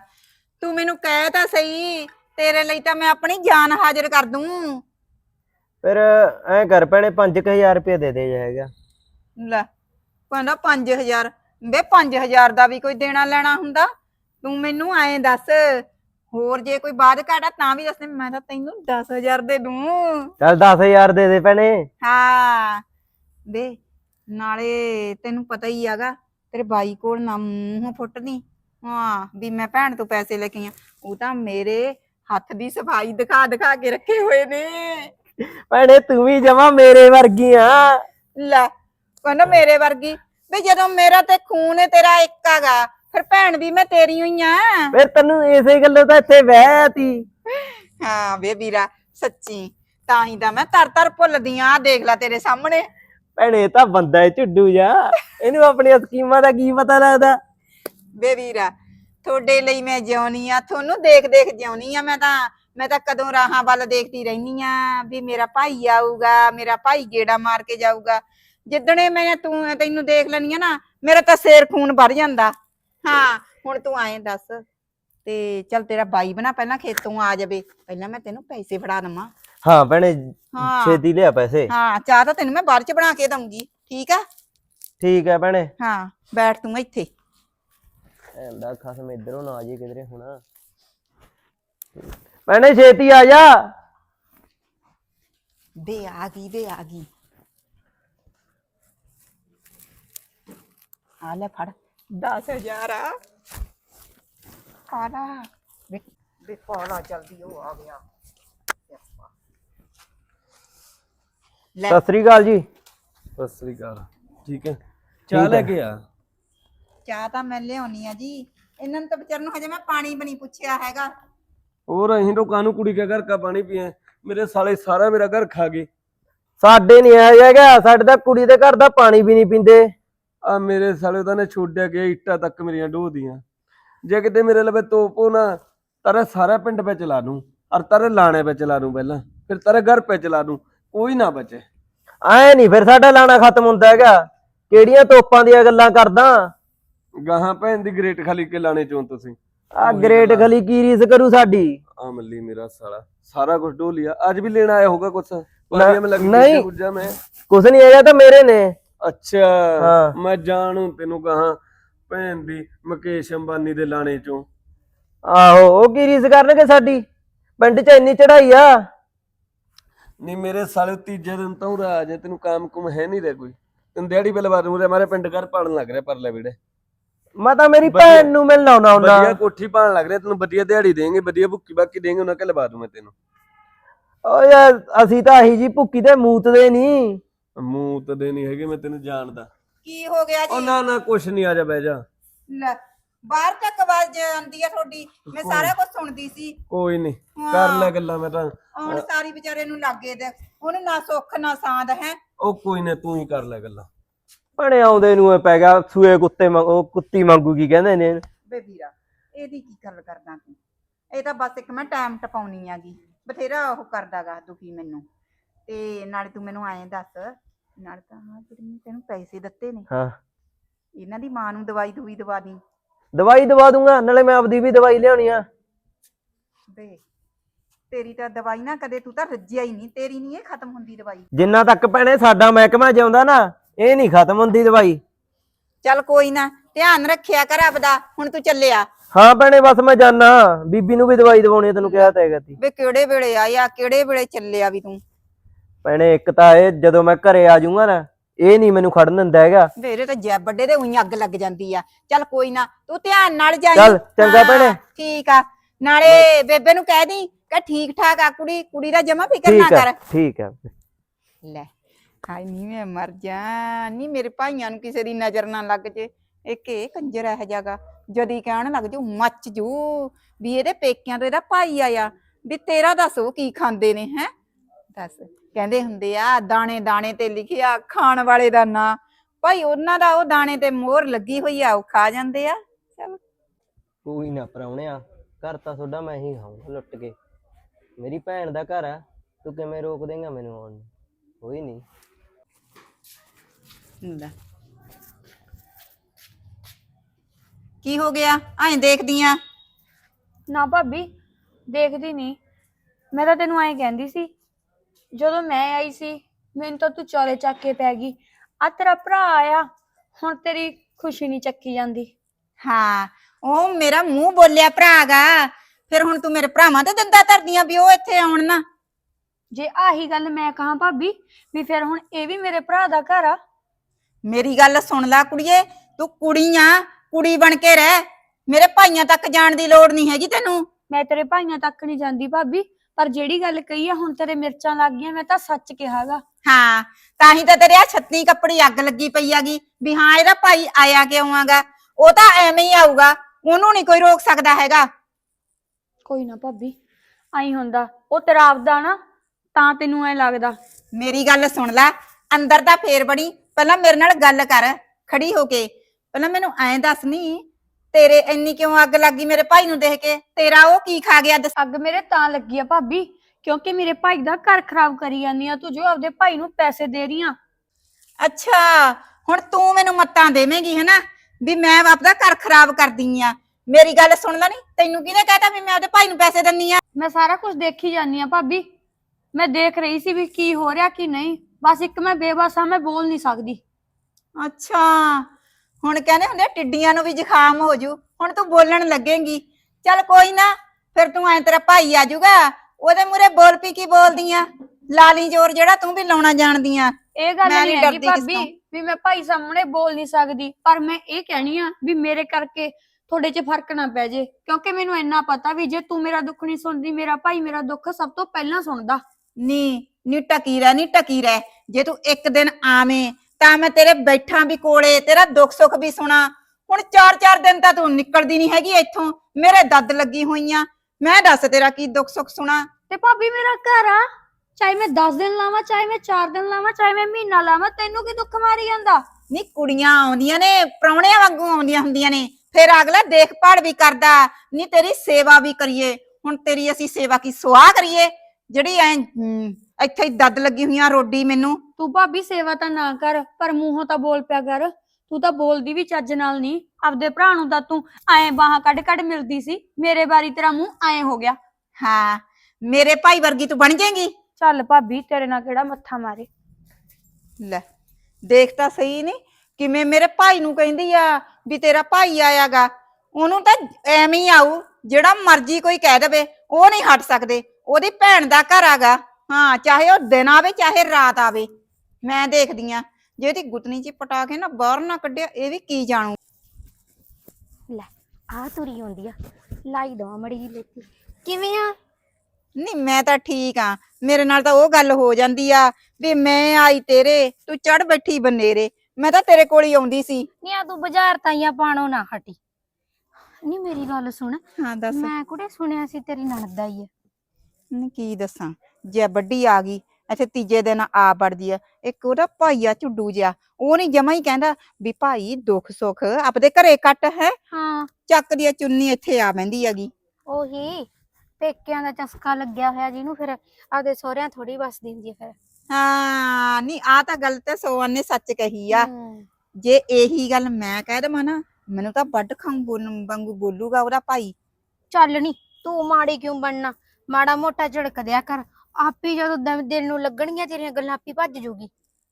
ਤੂੰ ਮੈਨੂੰ ਕਹਿ ਤਾਂ ਸਹੀ ਤੇਰੇ ਲਈ ਤਾਂ ਮੈਂ ਆਪਣੀ ਜਾਨ ਹਾਜ਼ਰ ਕਰ ਦੂੰ। ਫਿਰ ਐ ਕਰ ਭੈਣੇ 5000 ਰੁਪਏ ਦੇ ਦੇ ਜਾਏਗਾ ਲੈ ਕਹਿੰਦਾ 5000 ਬੇ 5000 ਦਾ ਵੀ ਕੋਈ ਦੇਣਾ ਲੈਣਾ ਹੁੰਦਾ। ਤੂੰ ਮੈਨੂੰ ਐਂ ਦੱਸ ਹੋਰ ਜੇ ਕੋਈ ਬਾਅਦ ਘਾਟਾ ਤਾਂ ਵੀ ਦੱਸ ਮੈਂ ਤਾਂ ਤੈਨੂੰ 10000 ਦੇ ਦੂੰ। ਚੱਲ 10000 ਦੇ ਦੇ ਭੈਣੇ। ਹਾਂ ਬੇ ਨਾਲੇ ਤੈਨੂੰ ਪਤਾ ਹੀ ਹੈਗਾ ਤੇਰੇ ਬਾਈ ਕੋਲ ਨਾ ਮੂੰਹ ਫੁੱਟਦੀ। ਹਾਂ ਵੀ ਮੈਂ ਭੈਣ ਤੋਂ ਪੈਸੇ ਲੈ ਕੇ ਆ। ਉਹ ਤਾਂ ਮੇਰੇ ਹੱਥ ਦੀ ਸਫ਼ਾਈ ਦਿਖਾ ਦਿਖਾ ਕੇ ਰੱਖੇ ਹੋਏ ਨੇ। ਭੈਣੇ ਤੂੰ ਵੀ ਜਮਾ ਮੇਰੇ ਵਰਗੀ ਆ। ਲੈ ਕਹਿੰਦਾ ਮੇਰੇ ਵਰਗੀ। ਵੀ ਜਦੋਂ ਮੇਰਾ ਤੇ ਖੂਨ ਹੈ ਤੇਰਾ ਇੱਕ ਹੈਗਾ ਫਿਰ ਭੈਣ ਵੀ ਮੈਂ ਤੇਰੀ ਹੋਈ ਆ। ਫਿਰ ਤੈਨੂੰ ਇਸੇ ਗੱਲੋਂ ਤਾਂ ਇੱਥੇ ਵਹਿ ਤੀ। ਹਾਂ ਵੇ ਵੀਰਾ ਸੱਚੀ। ਤਾਂ ਹੀ ਤਾਂ ਮੈਂ ਤਰ ਤਰ ਭੁੱਲਦੀ ਆ ਦੇਖ ਲੈ ਤੇਰੇ ਸਾਹਮਣੇ। ਭੈਣੇ ਇਹ ਤਾਂ ਬੰਦਾ ਹੈ ਝੁੱਡੂ ਜਾ ਇਹਨੂੰ ਆਪਣੀਆਂ ਸਕੀਮਾਂ ਦਾ ਕੀ ਪਤਾ ਲੱਗਦਾ? ਵੇ ਵੀਰਾ ਤੁਹਾਡੇ ਲਈ ਮੈਂ ਜਿਉਣੀ ਆ ਤੁਹਾਨੂੰ ਦੇਖ ਦੇਖ ਜਿਉਣੀ ਆ ਮੈਂ ਤਾਂ ਮੈਂ ਤਾਂ ਕਦੋਂ ਰਾਹਾਂ ਵੱਲ ਦੇਖਦੀ ਰਹਿਨੀ ਆ ਵੀ ਮੇਰਾ ਭਾਈ ਆਊਗਾ ਮੇਰਾ ਭਾਈ ਗੇੜਾ ਮਾਰ ਕੇ ਜਾਊਗਾ। ਜਿੱਦਣੇ ਮੈਂ ਤੂੰ ਤੈਨੂੰ ਦੇਖ ਲੈਣੀ ਆ ਨਾ ਮੇਰਾ ਤਾਂ ਸੇਰ ਖੂਨ ਭਰ ਜਾਂਦਾ। ਹਾਂ ਹੁਣ ਤੂੰ ਆਏ ਦੱਸ ਤੇ ਚੱਲ ਤੇਰਾ ਬਾਈ ਬਣਾ ਪਹਿਲਾਂ ਖੇਤੋਂ ਆ ਜਾਵੇ ਪਹਿਲਾਂ ਮੈਂ ਤੈਨੂੰ ਪੈਸੇ ਫੜਾ ਦਵਾਂ। ਹਾਂ ਭੈਣੇ ਹਾਂ। ਛੇਤੀ ਲਿਆ ਪੈਸੇ। ਹਾਂ ਚਾਹ ਤਾਂ ਤੈਨੂੰ ਮੈਂ ਬਾਅਦ ਚ ਬਣਾ ਕੇ ਦਊਂਗੀ ਠੀਕ ਆ? ਠੀਕ ਹੈ ਭੈਣੇ। ਹਾਂ ਬੈਠ ਤੂੰ ਇੱਥੇ। ਐਂਦਾ ਖਸਮ ਇਧਰੋਂ ਨਾ ਆ ਜੇ ਕਿਧਰੇ ਹੁਣ। ਭੈਣੇ ਛੇਤੀ ਆ ਜਾ। ਵੇ ਆ ਗਈ ਵੇ ਆ ਗਈ। ਆ ਲੈ ਫੜ। 10000 ਆ। ਆ ਲਾ। ਵੇ ਵੇ ਜਲਦੀ ਉਹ ਆ ਗਿਆ। ਲੈ। ਸਤਿ ਸ੍ਰੀ ਅਕਾਲ ਜੀ। ਸਤਿ ਸ੍ਰੀ ਅਕਾਲ। ਠੀਕ ਹੈ? ਚਾਹ ਲੈ ਕੇ ਆ। ਚਾਹ ਤਾਂ ਮੈਂ ਲਿਆਉਣੀ ਆ ਜੀ। ਇਹਨਾਂ ਨੂੰ ਤਾਂ ਵਿਚਾਰ ਨੂੰ ਹਜੇ ਮੈਂ ਪਾਣੀ ਬਣੀ ਪੁੱਛਿਆ ਹੈਗਾ। ਹੋਰ ਅਸੀਂ ਤਾਂ ਕਾਨੂੰ ਕੁੜੀ ਕੇ ਘਰ ਕਾ ਪਾਣੀ ਪੀਏ? ਮੇਰੇ ਸਾਲੇ ਸਾਰਾ ਮੇਰਾ ਘਰ ਖਾ ਗਏ। ਸਾਡੇ ਨਹੀਂ ਆਇਆ ਹੈਗਾ ਸਾਡੇ ਤਾਂ ਕੁੜੀ ਦੇ ਘਰ ਦਾ ਪਾਣੀ ਵੀ ਨਹੀਂ ਪੀਂਦੇ। ਆ ਮੇਰੇ ਸਾਲੇ ਉਹਨਾਂ ਨੇ ਛੋੜਿਆ ਕਿ ਇੱਟਾਂ ਤੱਕ ਮੇਰੀਆਂ ਢੋਦੀਆਂ ਜੇ ਕਿਤੇ ਮੇਰੇ ਲਵੇ ਤੋਪੋ ਨਾ ਤਰੇ ਸਾਰਾ ਪਿੰਡ ਵਿੱਚ ਲਾ ਦੂੰ। ਅਰ ਤਰੇ ਲਾਣੇ ਵਿੱਚ ਲਾ ਦੂੰ ਪਹਿਲਾਂ। ਫਿਰ ਤਰੇ ਘਰ ਵਿੱਚ ਲਾ ਦੂੰ। ਕੋਈ ਨਾ ਬਚੇ। ਆਏ ਨਹੀਂ ਫਿਰ ਸਾਡਾ ਲਾਣਾ ਖਤਮ ਹੁੰਦਾ ਹੈਗਾ। ਕਿਹੜੀਆਂ ਤੋਪਾਂ ਦੀਆਂ ਗੱਲਾਂ ਕਰਦਾ? ਗਾਹਾਂ ਭੈਣ ਦੀ ਗ੍ਰੇਟ ਖਾਲੀ ਕੇ ਲਾਣੇ ਚੋਂ ਤੁਸੀਂ। ਆ ਗ੍ਰੇਟ ਗਲੀ। ਕੀ ਰੀਸ ਕਰੂ ਸਾਡੀ? ਆ ਮੱਲੀ ਮੇਰਾ ਸਾਲਾ ਸਾਰਾ ਕੁਝ ਢੋ ਅੱਜ ਵੀ ਲੈਣ ਆਇਆ ਹੋਗਾ ਕੁਛ? ਨਹੀਂ। ਗੁੱਜਾ ਮੈਂ? ਕੁਛ ਨਹੀਂ ਹੈਗਾ ਤਾਂ ਮੇਰੇ ਨੇ। ਅੱਛਾ ਮੈਂ ਜਾਣੂ ਤੈਨੂੰ ਗਾਹਾਂ ਭੈਣ ਦੀ ਮੁਕੇਸ਼ ਅੰਬਾਨੀ ਦੇ ਲਾਣੇ ਚੋਂ। ਆਹੋ ਉਹ ਕੀ ਰੀਸ ਕਰਨਗੇ ਸਾਡੀ? ਪਿੰਡ 'ਚ ਇੰਨੀ ਚੜਾਈ ਆ। ਨਹੀਂ ਮੇਰੇ ਸਾਲੇ ਤੀਜੇ ਦਿਨ ਤੋਂ ਰਾਜ ਤੈਨੂੰ ਕੰਮ ਕੁਮ ਹੈ ਨਹੀਂ ਰਹਿ ਕੋਈ। ਤੈਨੂੰ ਦਿਹਾੜੀ ਬਲਵਾ ਦੂੰ ਮਾਰੇ ਪਿੰਡ ਘਰ ਪਾਲਣ ਲੱਗ ਰਿਹਾ ਪਰਲੇ ਵੀੜੇ ਮੈਂ ਤਾਂ ਮੇਰੀ ਭੈਣ ਨੂੰ ਮਿਲਣ ਆਉਣਾ ਹੁੰਦਾ। ਵਧੀਆ ਕੋਠੀ ਪਾਣ ਲੱਗ ਰਿਹਾ ਤੈਨੂੰ ਵਧੀਆ ਦਿਹਾੜੀ ਦੇਂਗੇ ਵਧੀਆ ਭੁੱਕੀ ਬਾਕੀ ਦੇਂਗੇ ਉਹਨਾਂ ਕੇ ਲਵਾ ਦੂੰ ਮੈਂ ਤੈਨੂੰ? ਓ ਯਾਰ ਅਸੀਂ ਤਾਂ ਇਹੀ ਜੀ ਭੁੱਕੀ ਤੇ ਮੂਤ ਦੇ ਨਹੀਂ ਮੂੰਹ ਤਾਂ ਦੇ ਨਹੀਂ ਹੈਗੇ ਮੈਂ ਤੈਨੂੰ ਜਾਣਦਾ। ਕੀ ਹੋ ਗਿਆ ਉਹ ਜੀ ਨਾ ਨਾ ਕੁਛ ਨਹੀਂ ਆ ਜਾ ਬਹਿ ਜਾ। ਲੈ ਬਾਹਰ ਤੱਕ ਆਵਾਜ਼ ਆਉਂਦੀ ਆ ਤੁਹਾਡੀ ਮੈਂ ਸਾਰਾ ਕੁਝ ਸੁਣਦੀ ਸੀ। ਕੋਈ ਨਹੀਂ ਕਰ ਲੈ ਗੱਲਾਂ ਮੈਂ ਤਾਂ ਹੁਣ ਸਾਰੀ ਵਿਚਾਰੇ ਨੂੰ ਲੱਗੇ ਦੇ ਉਹਨੂੰ ਨਾ ਸੁੱਖ ਨਾ ਸਾਂਦ ਹੈ। ਉਹ ਕੋਈ ਨਾ ਤੂੰ ਹੀ ਕਰ ਲੈ ਗੱਲਾਂ। ਭਣੇ ਆਉਂਦੇ ਨੂੰ ਪੈ ਗਿਆ ਸੂਏ ਕੁੱਤੇ ਉਹ ਕੁੱਤੀ ਵਾਂਗੂ ਕੀ ਕਹਿੰਦੇ ਨੇ? ਬੇ ਵੀਰਾ ਇਹਦੀ ਕੀ ਗੱਲ ਕਰਦਾ ਤੂੰ? ਇਹ ਤਾਂ ਬਸ ਇੱਕ ਮੈਂ ਟਾਈਮ ਟਪਾਉਣੀ ਆਗੀ ਬਥੇਰਾ ਉਹ ਕਰਦਾਗਾ ਦੁਖੀ ਮੈਨੂੰ। ਤੇ ਨਾਲੇ ਤੂੰ ਮੈਨੂੰ ਐਂ ਦੱਸ ਨਾਲੇ ਤਾਂ ਆਹ ਜਿਹੜੇ ਮੈਂ ਤੈਨੂੰ ਪੈਸੇ ਦਿੱਤੇ ਨੇ ਹਾਂ। ਇਹਨਾਂ ਦੀ ਮਾਂ ਨੂੰ ਦਵਾਈ ਦੂਈ ਦਵਾ ਦੀ। ਦਵਾਈ ਦਵਾ ਦੂੰਗਾ ਨਾਲੇ ਮੈਂ ਆਪਦੀ ਵੀ ਦਵਾਈ ਲਿਆਉਣੀ ਆ। ਬੇ ਤੇਰੀ ਤਾਂ ਦਵਾਈ ਨਾ ਕਦੇ ਤੂੰ ਤਾਂ ਰੱਜਿਆ ਹੀ ਨਹੀਂ ਤੇਰੀ ਨਹੀਂ ਇਹ ਖਤਮ ਹੁੰਦੀ ਦਵਾਈ। ਜਿੰਨਾ ਤੱਕ ਭੈਣੇ ਸਾਡਾ ਮਹਿਕਮਾ ਜਿਉਂਦਾ ਨਾ ਇਹ ਨਹੀਂ ਖਤਮ ਹੁੰਦੀ ਦਵਾਈ। ਚੱਲ ਕੋਈ ਨਾ ਧਿਆਨ ਰੱਖਿਆ ਕਰ ਆਪਦਾ ਹੁਣ ਤੂੰ ਚੱਲਿਆ। ਹਾਂ ਭੈਣੇ ਬਸ ਮੈਂ ਜਾਣਾ ਬੀਬੀ ਨੂੰ ਵੀ ਦਵਾਈ ਦਵਾਉਣੀ ਆ, ਤੈਨੂੰ ਕਿਹਾ ਤਾਂ ਹੈਗਾ ਤੀ ਵੇ ਕਿਹੜੇ ਵੇਲੇ ਆਇਆ ਕਿਹੜੇ ਵੇਲੇ ਚੱਲਿਆ ਵੀ ਤੂੰ? ਭੈਣੇ ਇੱਕ ਤਾਂ ਇਹ ਜਦੋਂ ਮੈਂ ਘਰੇ ਆ ਜਾਊਂਗਾ ਨਾ ਇਹ ਨਹੀਂ ਮੈਨੂੰ ਖੜਨ ਦਿੰਦਾ ਹੈਗਾ। ਵੇਰੇ ਤਾਂ ਜੈ ਵੱਡੇ ਦੇ ਉਹੀ ਅੱਗ ਲੱਗ ਜਾਂਦੀ ਆ। ਚੱਲ ਕੋਈ ਨਾ ਤੂੰ ਧਿਆਨ ਨਾਲ ਜਾਈ। ਚੱਲ, ਚੰਗਾ ਹਾਂ, ਭੈਣੇ। ਠੀਕ ਆ। ਨਾਲੇ ਬੇਬੇ ਨੂੰ ਕਹਿ ਦੀ ਕਿ ਠੀਕ ਠਾਕ ਆ ਕੁੜੀ ਕੁੜੀ ਦਾ ਜਮਾ ਫਿਕਰ ਨਾ ਠੀਕ ਕਰ। ਹੈ ਠੀਕ ਹੈ ਲੈ। ਹਾਏ ਨਹੀਂ ਮੈਂ ਮਰ ਜਾ, ਨੀ ਮੇਰੇ ਭਾਈਆਂ ਨੂੰ ਕਿਸੇ ਦੀ ਨਜ਼ਰ ਨਾ ਲੱਗ ਜੇ। ਇੱਕ ਇਹ ਕੰਜਰ ਇਹ ਜਾਗਾ ਜਦੀ ਕਹਿਣ ਲੱਗ ਜੂ, ਮੱਚ ਜੂ। ਵੀ ਇਹਦੇ ਪੇਕਿਆਂ ਤੋਂ ਇਹਦਾ ਭਾਈ ਆਇਆ। ਵੀ ਤੇਰਾ ਦੱਸ ਉਹ ਕੀ ਖਾਂਦੇ ਨੇ, ਹੈ? ਦੱਸ। ਕਹਿੰਦੇ ਹੁੰਦੇ ਆ, ਦਾਣੇ ਦਾਣੇ ਤੇ ਲਿਖਿਆ, ਖਾਣ ਵਾਲੇ ਦਾ ਨਾਂ। ਭਾਈ ਉਹਨਾਂ ਦਾ ਉਹ ਦਾਣੇ ਤੇ ਮੋਹਰ ਲੱਗੀ ਹੋਈ ਆ, ਉਹ ਖਾ ਜਾਂਦੇ ਆ। ਚਲ। ਕੋਈ ਨਾ ਪਰਾਉਣਿਆ ਘਰ ਤਾਂ ਤੁਹਾਡਾ ਮੈਂ ਹੀ ਖਾਊਂਗਾ, ਲੁੱਟ ਕੇ। ਮੇਰੀ ਭੈਣ ਦਾ ਘਰ ਆ, ਤੂੰ ਕਿਵੇਂ ਰੋਕ ਦੇਂਗਾ ਮੈਨੂੰ ਆਉਣ ਨੂੰ? ਕੋਈ ਨਹੀਂ ਲੈ ਕੀ ਹੋ ਗਿਆ? ਐਂ ਦੇਖਦੀ ਆ ਨਾ ਭਾਬੀ ਦੇਖਦੀ ਨਹੀਂ। ਮੈਂ ਤਾਂ ਤੈਨੂੰ ਐਂ ਕਹਿੰਦੀ ਸੀ ਜਦੋਂ ਮੈਂ ਆਈ ਸੀ ਮੈਨੂੰ ਤਾਂ ਤੂੰ ਚੌਲੇ ਚੱਕ ਕੇ ਪੈ ਗਈ। ਆ ਤੇਰਾ ਭਰਾ ਆਇਆ ਹੁਣ ਤੇਰੀ ਖੁਸ਼ੀ ਨਹੀਂ ਚੱਕੀ ਜਾਂਦੀ। ਹਾਂ ਉਹ ਮੇਰਾ ਮੂੰਹ ਬੋਲਿਆ ਭਰਾਗਾ। ਫਿਰ ਹੁਣ ਤੂੰ ਮੇਰੇ ਭਰਾਵਾਂ ਤੇ ਦੰਦਾ ਧਰਦੀਆਂ ਵੀ ਉਹ ਇੱਥੇ ਆਉਣ ਨਾ। ਜੇ ਆਹੀ ਗੱਲ ਮੈਂ ਕਹਾਂ ਭਾਬੀ ਵੀ ਫਿਰ ਹੁਣ ਇਹ ਵੀ ਮੇਰੇ ਭਰਾ ਦਾ ਘਰ ਆ। ਮੇਰੀ ਗੱਲ ਸੁਣ ਲੈ ਕੁੜੀਏ ਤੂੰ ਕੁੜੀ ਆ ਕੁੜੀ ਬਣ ਕੇ ਰਹਿ। ਮੇਰੇ ਭਾਈਆਂ ਤੱਕ ਜਾਣ ਦੀ ਲੋੜ ਨਹੀਂ ਹੈਗੀ ਤੈਨੂੰ। ਮੈਂ ਤੇਰੇ ਭਾਈਆਂ ਤੱਕ ਨਹੀਂ ਜਾਂਦੀ ਭਾਬੀ ਪਰ ਜਿਹੜੀ ਗੱਲ ਕਹੀ ਆ ਹੁਣ ਤੇਰੇ ਮਿਰਚਾਂ ਲੱਗ ਗਈਆਂ ਮੈਂ ਤਾਂ ਸੱਚ ਕਿਹਾਗਾ ਹਾਂ ਤਾਂ ਹੀ ਤਾਂ ਤੇਰੇ ਆ ਛੱਤੀ ਕੱਪੜੀ ਅੱਗ ਲੱਗੀ ਪਈ ਆਗੀ ਵੀ ਹਾਂ ਇਹਦਾ ਭਾਈ ਆਇਆ ਕਿਉਂ ਆਗਾ? ਉਹ ਤਾਂ ਐਵੇਂ ਹੀ ਆਊਗਾ ਉਹਨੂੰ ਨਹੀਂ ਕੋਈ ਰੋਕ ਸਕਦਾ ਹੈਗਾ। ਕੋਈ ਨਾ ਭਾਬੀ ਆਈ ਹੁੰਦਾ ਉਹ ਤੇਰਾ ਆਪਦਾ ਨਾ ਤਾਂ ਤੈਨੂੰ ਐ ਲੱਗਦਾ। ਮੇਰੀ ਗੱਲ ਸੁਣ ਲੈ ਅੰਦਰ ਦਾ ਫੇਰ ਬੜੀ ਪਹਿਲਾਂ ਮੇਰੇ ਨਾਲ ਗੱਲ ਕਰ ਖੜੀ ਹੋ ਕੇ। ਪਹਿਲਾਂ ਮੈਨੂੰ ਐਂ ਦੱਸ ਨੀ ਤੇਰੇ ਇੰਨੀ ਕਿਉਂ ਅੱਗ ਲੱਗੀ ਮੇਰੇ ਭਾਈ ਨੂੰ ਦੇਖ ਕੇ? ਤੇਰਾ ਉਹ ਕੀ ਖਾ ਗਿਆ ਦੱਸ। ਅੱਗ ਮੇਰੇ ਤਾਂ ਲੱਗੀ ਆ ਭਾਬੀ ਕਿਉਂਕਿ ਮੇਰੇ ਭਾਈ ਦਾ ਘਰ ਖਰਾਬ ਕਰੀ ਜਾਂਦੀ ਆ। ਤੂੰ ਜੋ ਆਪਦੇ ਭਾਈ ਨੂੰ ਪੈਸੇ ਦੇ ਰਹੀ ਆ। ਅੱਛਾ ਹੁਣ ਤੂੰ ਮੈਨੂੰ ਮੱਤਾਂ ਦੇਵੇਂਗੀ ਹਨਾ? ਵੀ ਮੈਂ ਆਪਦਾ ਘਰ ਖਰਾਬ ਕਰਦੀ ਆ। ਮੇਰੀ ਗੱਲ ਸੁਣ ਲੈ ਨੀ ਤੈਨੂੰ ਕਿਹਨੇ ਕਹਿਤਾ ਵੀ ਮੈਂ ਆਪਦੇ ਭਾਈ ਨੂੰ ਪੈਸੇ ਦਿੰਨੀ ਆ? ਮੈਂ ਸਾਰਾ ਕੁਝ ਦੇਖੀ ਜਾਂਦੀ ਆ ਭਾਬੀ। ਮੈਂ ਦੇਖ ਰਹੀ ਸੀ ਵੀ ਕੀ ਹੋ ਰਿਹਾ ਕੀ ਨਹੀਂ। ਬਸ ਇੱਕ ਮੈਂ ਬੇਬਸ ਆ ਮੈਂ ਬੋਲ ਨਹੀਂ ਸਕਦੀ। ਅੱਛਾ ਹੁਣ ਕਹਿੰਦੇ ਹੁੰਦੇ ਆ, ਟਿੱਡੀਆਂ ਨੂੰ ਵੀ ਜ਼ੁਕਾਮ ਹੋ ਜੂ। ਹੁਣ ਤੂੰ ਬੋਲਣ ਲੱਗੇਂਗੀ। ਚੱਲ ਕੋਈ ਨਾ ਫਿਰ ਤੂੰ ਐ ਤੇਰਾ ਭਾਈ ਆ ਜਾਊਗਾ ਉਹਦੇ ਮੂਰੇ ਬੋਲ ਪੀ ਕੀ ਬੋਲਦੀ ਆ ਲਾਲੀ ਜੋਰ ਜਿਹੜਾ ਤੂੰ ਵੀ ਲਾਉਣਾ ਜਾਣਦੀ ਆ ਇਹ ਗੱਲ ਮੈਂ ਨਹੀਂ ਹੈਗੀ ਡਰਦੀ ਕਿਸੇ ਭਾਬੀ ਤੋਂ। ਵੀ ਮੈਂ ਭਾਈ ਸਾਹਮਣੇ ਬੋਲ ਨਹੀਂ ਸਕਦੀ। ਪਰ ਮੈਂ ਇਹ ਕਹਿਣੀ ਆ ਵੀ ਮੇਰੇ ਕਰਕੇ ਤੁਹਾਡੇ 'ਚ ਫ਼ਰਕ ਨਾ ਪੈ ਜੇ। ਕਿਉਂਕਿ ਮੈਨੂੰ ਇੰਨਾ ਪਤਾ ਵੀ ਜੇ ਤੂੰ ਮੇਰਾ ਦੁੱਖ ਨਹੀਂ ਸੁਣਦੀ ਮੇਰਾ ਭਾਈ ਮੇਰਾ ਦੁੱਖ ਸਭ ਤੋਂ ਪਹਿਲਾਂ ਸੁਣਦਾ। ਨੀ ਨੀ ਟਕੀ ਰਹਿ ਨੀ ਟਕੀ ਰਹਿ। ਜੇ ਤੂੰ ਇੱਕ ਦਿਨ ਆਵੇਂ ਤਾਂ ਮੈਂ ਤੇਰੇ ਬੈਠਾਂ ਵੀ ਕੋਲੇ ਤੇਰਾ ਦੁੱਖ ਸੁੱਖ ਵੀ ਸੁਣਾ। ਹੁਣ ਚਾਰ ਚਾਰ ਦਿਨ ਤਾਂ ਤੂੰ ਨਿਕਲਦੀ ਨਹੀਂ ਹੈਗੀ ਇੱਥੋਂ। ਮੇਰੇ ਦੱਦ ਲੱਗੀ ਹੋਈਆਂ। ਮੈਂ ਦੱਸ ਤੇਰਾ ਕੀ ਦੁੱਖ ਸੁੱਖ ਸੁਣਾ? ਤੇ ਭਾਬੀ ਮੇਰਾ ਘਰ ਆ। ਚਾਹੇ ਮੈਂ 10 ਦਿਨ ਲਾਵਾਂ ਚਾਹੇ ਮੈਂ 4 ਦਿਨ ਲਾਵਾਂ ਚਾਹੇ ਮੈਂ ਮਹੀਨਾ ਲਾਵਾਂ ਤੈਨੂੰ ਕੀ ਦੁੱਖ ਮਾਰੀ ਜਾਂਦਾ? ਨੀ ਕੁੜੀਆਂ ਆਉਂਦੀਆਂ ਨੇ ਪ੍ਰਾਹੁਣਿਆਂ ਵਾਂਗੂ ਆਉਂਦੀਆਂ ਹੁੰਦੀਆਂ ਨੇ। ਫਿਰ ਅਗਲਾ ਦੇਖਭਾਲ ਵੀ ਕਰਦਾ। ਨੀ ਤੇਰੀ ਸੇਵਾ ਵੀ ਕਰੀਏ। ਹੁਣ ਤੇਰੀ ਅਸੀਂ ਸੇਵਾ ਕੀ ਸੁਆਹ ਕਰੀਏ? ਜਿਹੜੀ ਐ ਇੱਥੇ ਹੀ ਦੱਦ ਲੱਗੀ ਹੋਈਆਂ ਰੋਡੀ ਮੈਨੂੰ। ਤੂੰ ਭਾਬੀ ਸੇਵਾ ਤਾਂ ਨਾ ਕਰ ਪਰ ਮੂੰਹੋਂ ਤਾਂ ਬੋਲ ਪਿਆ ਕਰ। ਤੂੰ ਤਾਂ ਬੋਲਦੀ ਵੀ ਚੱਜ ਨਾਲ ਨਹੀਂ। ਆਪਦੇ ਭਰਾ ਨੂੰ ਤਾਂ ਤੂੰ ਐਂ ਬਾਹਾਂ ਕੱਢ ਕੱਢ ਮਿਲਦੀ ਸੀ। ਮੇਰੇ ਬਾਰੀ ਤੇਰਾ ਮੂੰਹ ਐਂ ਹੋ ਗਿਆ। ਹਾਂ ਮੇਰੇ ਭਾਈ ਵਰਗੀ ਤੂੰ ਬਣ ਜਾਏਂਗੀ। ਚੱਲ ਭਾਬੀ ਤੇਰੇ ਨਾਲ ਕਿਹੜਾ ਮੱਥਾ ਮਾਰੇ। ਲੈ ਦੇਖ ਤਾਂ ਸਹੀ ਨਹੀਂ ਕਿਵੇਂ ਮੇਰੇ ਭਾਈ ਨੂੰ ਕਹਿੰਦੀ ਆ ਵੀ ਤੇਰਾ ਭਾਈ ਆਇਆਗਾ। ਉਹਨੂੰ ਤਾਂ ਐਵੇਂ ਹੀ ਆਊ ਜਿਹੜਾ ਮਰਜ਼ੀ ਕੋਈ ਕਹਿ ਦੇਵੇ ਉਹ ਨਹੀਂ ਹਟ ਸਕਦੇ। ਉਹਦੀ ਭੈਣ ਦਾ ਘਰ ਆਗਾ। ਹਾਂ ਚਾਹੇ ਉਹ ਦਿਨ ਆਵੇ ਚਾਹੇ ਰਾਤ ਆਵੇ। ਮੈਂ ਦੇਖਦੀ ਆ। ਜੇ ਉਹਦੀ ਗੁੱਤਨੀ ਚ ਪਟਾ ਕੇ ਨਾ ਬਾਹਰ ਨਾ ਕੱਢਿਆ ਇਹ ਵੀ ਕੀ ਜਾਣੂ? ਲੈ ਆ ਤੁਰੀ ਆਉਂਦੀ ਆ। ਲਾਈ ਦਵਾ ਮੜੀ ਲੈਤੀ। ਕਿਵੇਂ ਆ? ਨਹੀਂ ਮੈਂ ਤਾਂ ਠੀਕ ਆ। ਮੇਰੇ ਨਾਲ ਤਾਂ ਉਹ ਗੱਲ ਹੋ ਜਾਂਦੀ ਆ ਵੀ ਮੈਂ ਆਈ ਤੇਰੇ ਤੂੰ ਚੜ ਬੈਠੀ ਬਨੇਰੇ। ਮੈਂ ਤਾਂ ਤੇਰੇ ਕੋਲ ਹੀ ਆਉਂਦੀ ਸੀ। ਨੀ ਆ ਤੂੰ ਬਾਜ਼ਾਰ ਤਾਈਆਂ ਪਾਣੋ ਨਾ ਹਟੀ। ਨੀ ਮੇਰੀ ਗੱਲ ਸੁਣ। ਹਾਂ ਦੱਸ। ਮੈਂ ਕੁੜੇ ਸੁਣਿਆ ਸੀ ਤੇਰੀ ਨਣਦ ਆਈ ਆ। ਨੀ ਕੀ ਦੱਸਾਂ? ਜੇ ਵੱਡੀ ਆ ਗਈ ਇੱਥੇ ਤੀਜੇ ਦਿਨ ਆ ਵੜਦੀ ਆ। ਇੱਕ ਉਹਦਾ ਭਾਈ ਆ ਝੁੱਡੂ ਜਿਹਾ। ਉਹ ਨਹੀਂ ਜਮਾ ਹੀ ਕਹਿੰਦਾ ਵੀ ਭਾਈ ਦੁੱਖ ਸੁੱਖ ਆਪਦੇ ਘਰੇ ਕੱਟ ਹੈ? ਹਾਂ। ਚੱਕ ਦੀ ਚੁੰਨੀ ਇੱਥੇ ਆ ਬੈੰਦੀ ਹੈਗੀ। ਉਹੀ ਪੇਕਿਆਂ ਦਾ ਚਸਕਾ ਲੱਗਿਆ ਹੋਇਆ ਜਿਹਨੂੰ ਫਿਰ ਆਪਦੇ ਸਹੁਰਿਆਂ ਥੋੜੀ ਦਿੰਦੀ ਆ ਫਿਰ। ਹਾਂ ਨਹੀਂ ਆ ਤਾਂ ਗੱਲ ਤੇ ਸੋਹਣ ਨੇ ਸੱਚ ਕਹੀ ਆ। ਹਮ, ਜੇ ਇਹੀ ਗੱਲ ਮੈਂ ਕਹਿ ਦਵਾਂ ਨਾ ਮੈਨੂੰ ਤਾਂ ਵੱਡ ਖਾਂ ਬੋਲਣ ਵਾਂਗੂ ਬੋਲੂਗਾ ਉਹਦਾ ਭਾਈ। ਚੱਲ ਨੀ ਤੂੰ ਮਾੜੀ ਕਿਉਂ ਬਣਨਾ? ਮਾੜਾ ਮੋਟਾ ਝੜਕ ਦਿਆ ਕਰ। ਆਪੀ ਜਦੋਂ ਦ- ਦਿਲ ਨੂੰ ਲੱਗਣਗੀਆਂ ਤੇਰੀਆਂ ਗੱਲਾਂ ਆਪੀ ਭੱਜ ਜੂਗੀ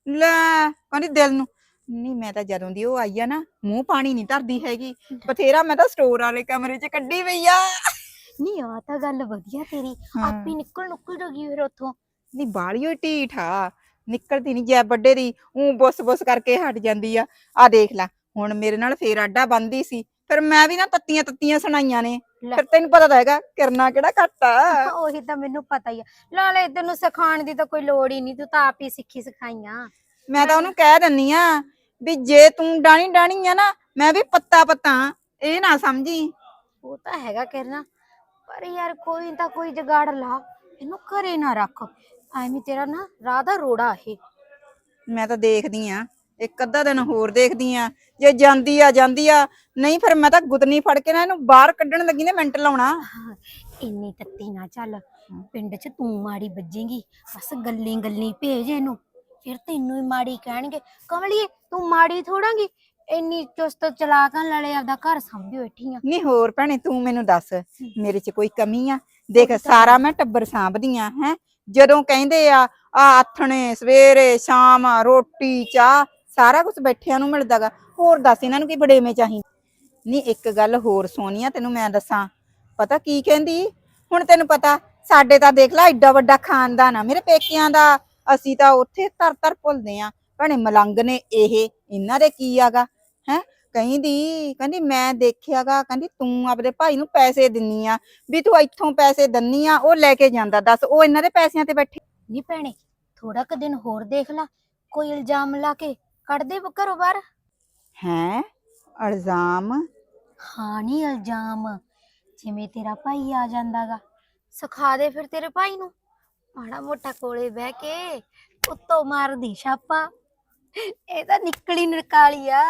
ਲੈ ਕਹਿੰਦੀ ਦਿਲ ਨੂੰ ਨਹੀਂ ਮੈਂ ਤਾਂ ਜਦੋਂ ਦੀ ਉਹ ਆਈ ਆ ਨਾ ਮੂੰਹ ਪਾਣੀ ਨਹੀਂ ਧਰਦੀ ਹੈਗੀ। ਬਥੇਰਾ ਮੈਂ ਤਾਂ ਸਟੋਰ ਵਾਲੇ ਕਮਰੇ 'ਚ ਕੱਢੀ ਪਈ ਆ। ਨਹੀਂ ਆ ਤਾਂ ਗੱਲ ਵਧੀਆ ਤੇਰੀ। ਹਾਂ। ਆਪੇ ਨਿਕਲ ਨੁਕਲ ਜਗੀ ਫਿਰ ਉੱਥੋਂ। ਨਹੀਂ ਬਾਲੀ ਹੋਈ ਢੀਠ ਆ। ਨਿਕਲਦੀ ਨਹੀਂ ਜੈ ਵੱਡੇ ਦੀ ਉਹ ਬੁੱਸ ਬੁੱਸ ਕਰਕੇ ਹਟ ਜਾਂਦੀ ਆ। ਆ ਦੇਖ ਲੈ ਹੁਣ ਮੇਰੇ ਨਾਲ ਫੇਰ ਆਡਾ ਬੰਦੀ ਸੀ। ਫਿਰ ਮੈਂ ਵੀ ਨਾ ਤੱਤੀਆਂ ਤੱਤੀਆਂ ਸੁਣਾਈਆਂ ਨੇ। ਲੈ। ਫਿਰ ਤੈਨੂੰ ਪਤਾ ਤਾਂ ਹੈਗਾ ਕਰਨਾ ਕਿਹੜਾ ਘੱਟ ਆ। ਉਹੀ ਤਾਂ ਮੈਨੂੰ ਪਤਾ ਹੀ ਆ। ਲਾਲੇ ਤੈਨੂੰ ਸਿਖਾਉਣ ਦੀ ਤਾਂ ਕੋਈ ਲੋੜ ਹੀ ਨਹੀਂ ਤੂੰ ਤਾਂ ਆਪ ਹੀ ਸਿੱਖੀ ਸਿਖਾਈਆਂ। ਮੈਂ ਤਾਂ ਉਹਨੂੰ ਕਹਿ ਦਿੰਨੀ ਆ ਵੀ ਜੇ ਤੂੰ ਡਾਣੀ ਡਾਣੀ ਆ ਨਾ ਮੈਂ ਵੀ ਪੱਤਾ ਪੱਤਾ ਇਹ ਨਾ ਸਮਝੀ। ਉਹ ਤਾਂ ਹੈਗਾ ਕਰਨਾ ਪਰ ਯਾਰ ਕੋਈ ਤਾਂ ਕੋਈ ਜਗਾੜ ਲਾ ਇਹਨੂੰ ਘਰੇ ਨਾ ਰੱਖ। ਐਵੇਂ ਤੇਰਾ ਨਾ ਰਾਹ ਦਾ ਰੋੜਾ ਇਹ। ਮੈਂ ਤਾਂ ਦੇਖਦੀ ਆ। ਇੱਕ ਅੱਧਾ ਦਿਨ ਹੋਰ ਦੇਖਦੀ ਆ। ਜੇ ਜਾਂਦੀ ਆ ਜਾਂਦੀ ਆ ਨਹੀਂ ਫਿਰ ਮੈਂ ਤਾਂ ਗੁੱਤਨੀ ਫੜ ਕੇ ਨਾ ਇਹਨੂੰ ਬਾਹਰ ਕੱਢਣ ਲੱਗੀ ਨੇ ਮਿੰਟ ਲਾਉਣਾ। ਇੰਨੀ ਤੱਤੀ ਨਾ ਚੱਲ ਪਿੰਡ 'ਚ ਤੂੰ ਮਾੜੀ ਵੱਜੇਗੀ ਬਸ ਗੱਲੀ ਗੱਲੀ ਭੇਜ ਇਹਨੂੰ ਫਿਰ ਤੈਨੂੰ ਹੀ ਮਾੜੀ ਕਹਿਣਗੇ। ਕਮਲੀਏ ਤੂੰ ਮਾੜੀ ਥੋੜਾਂਗੀ ਇੰਨੀ ਚੁਸਤ ਚਲਾਕਾਂ ਲੜੇ ਆਪਦਾ ਘਰ ਸੰਭੀ ਬੈਠੀ ਆ। ਨਹੀਂ ਹੋਰ ਭੈਣੇ ਤੂੰ ਮੈਨੂੰ ਦੱਸ ਮੇਰੇ 'ਚ ਕੋਈ ਕਮੀ ਆ? ਦੇਖ ਸਾਰਾ ਮੈਂ ਟੱਬਰ ਸਾਂਭਦੀ ਆ ਹੈ? ਜਦੋਂ ਕਹਿੰਦੇ ਆ ਆ ਆਥਣੇ ਸਵੇਰੇ ਸ਼ਾਮ ਰੋਟੀ ਚਾਹ ਸਾਰਾ ਕੁਝ ਬੈਠਿਆਂ ਨੂੰ ਮਿਲਦਾਗਾ ਹੋਰ ਦੱਸ ਇਹਨਾਂ ਨੂੰ ਕੀ ਬੜੇਵੇਂ ਚਾਹੀ ਨਹੀਂ ਇੱਕ ਗੱਲ ਹੋਰ ਸੋਨੀਆ ਤੈਨੂੰ ਮੈਂ ਦੱਸਾਂ। ਪਤਾ ਕੀ ਕਹਿੰਦੀ? ਹੁਣ ਤੈਨੂੰ ਪਤਾ, ਸਾਡੇ ਤਾਂ ਦੇਖ ਲੈ, ਐਡਾ ਵੱਡਾ ਖਾਨਦਾਨ ਆ। ਮੇਰੇ ਪੇਕਿਆਂ ਦਾ, ਅਸੀਂ ਤਾਂ ਉੱਥੇ ਤਰ ਤਰ ਭੁੱਲਦੇ ਆ। ਭੈਣੇ, ਮਲੰਗ ਨੇ ਇਹ, ਇਹਨਾਂ ਦੇ ਕੀ ਆਗਾ? ਹੈ? ਕਹਿੰਦੀ ਕਹਿੰਦੀ, ਮੈਂ ਦੇਖਿਆਗਾ ਕਹਿੰਦੀ, ਤੂੰ ਆਪਣੇ ਭਾਈ ਨੂੰ ਪੈਸੇ ਦਿੰਨੀ ਆ। ਵੀ ਤੂੰ ਇੱਥੋਂ ਪੈਸੇ ਦਿੰਨੀ ਆ, ਉਹ ਲੈ ਕੇ ਜਾਂਦਾ। ਦੱਸ, ਉਹ ਇਹਨਾਂ ਦੇ ਪੈਸਿਆਂ ਤੇ ਬੈਠੇ। ਨਹੀਂ ਭੈਣੇ ਥੋੜਾ ਕੁ ਦਿਨ ਹੋਰ ਦੇਖ ਲਾ। ਕੋਈ ਇਲਜ਼ਾਮ ਲਾ ਕੇ ਕੱਢ ਦੇ ਘਰੋਂ ਬਾਹਰ? ਹੈ? ਇਲਜ਼ਾਮ ਹਾਂ ਨਹੀਂ ਇਲਜ਼ਾਮ ਜਿਵੇਂ ਤੇਰਾ ਭਾਈ ਆ ਜਾਂਦਾਗਾ। ਸਿਖਾ ਦੇ ਫਿਰ ਤੇਰੇ ਭਾਈ ਨੂੰ। ਮਾੜਾ ਮੋਟਾ ਕੋਲੇ ਬਹਿ ਕੇ ਉੱਤੋਂ ਮਾਰਦੀ ਛਾਪਾ। ਇਹ ਤਾਂ ਨਿਕਲੀ ਨਰਕਾਲੀ ਆ।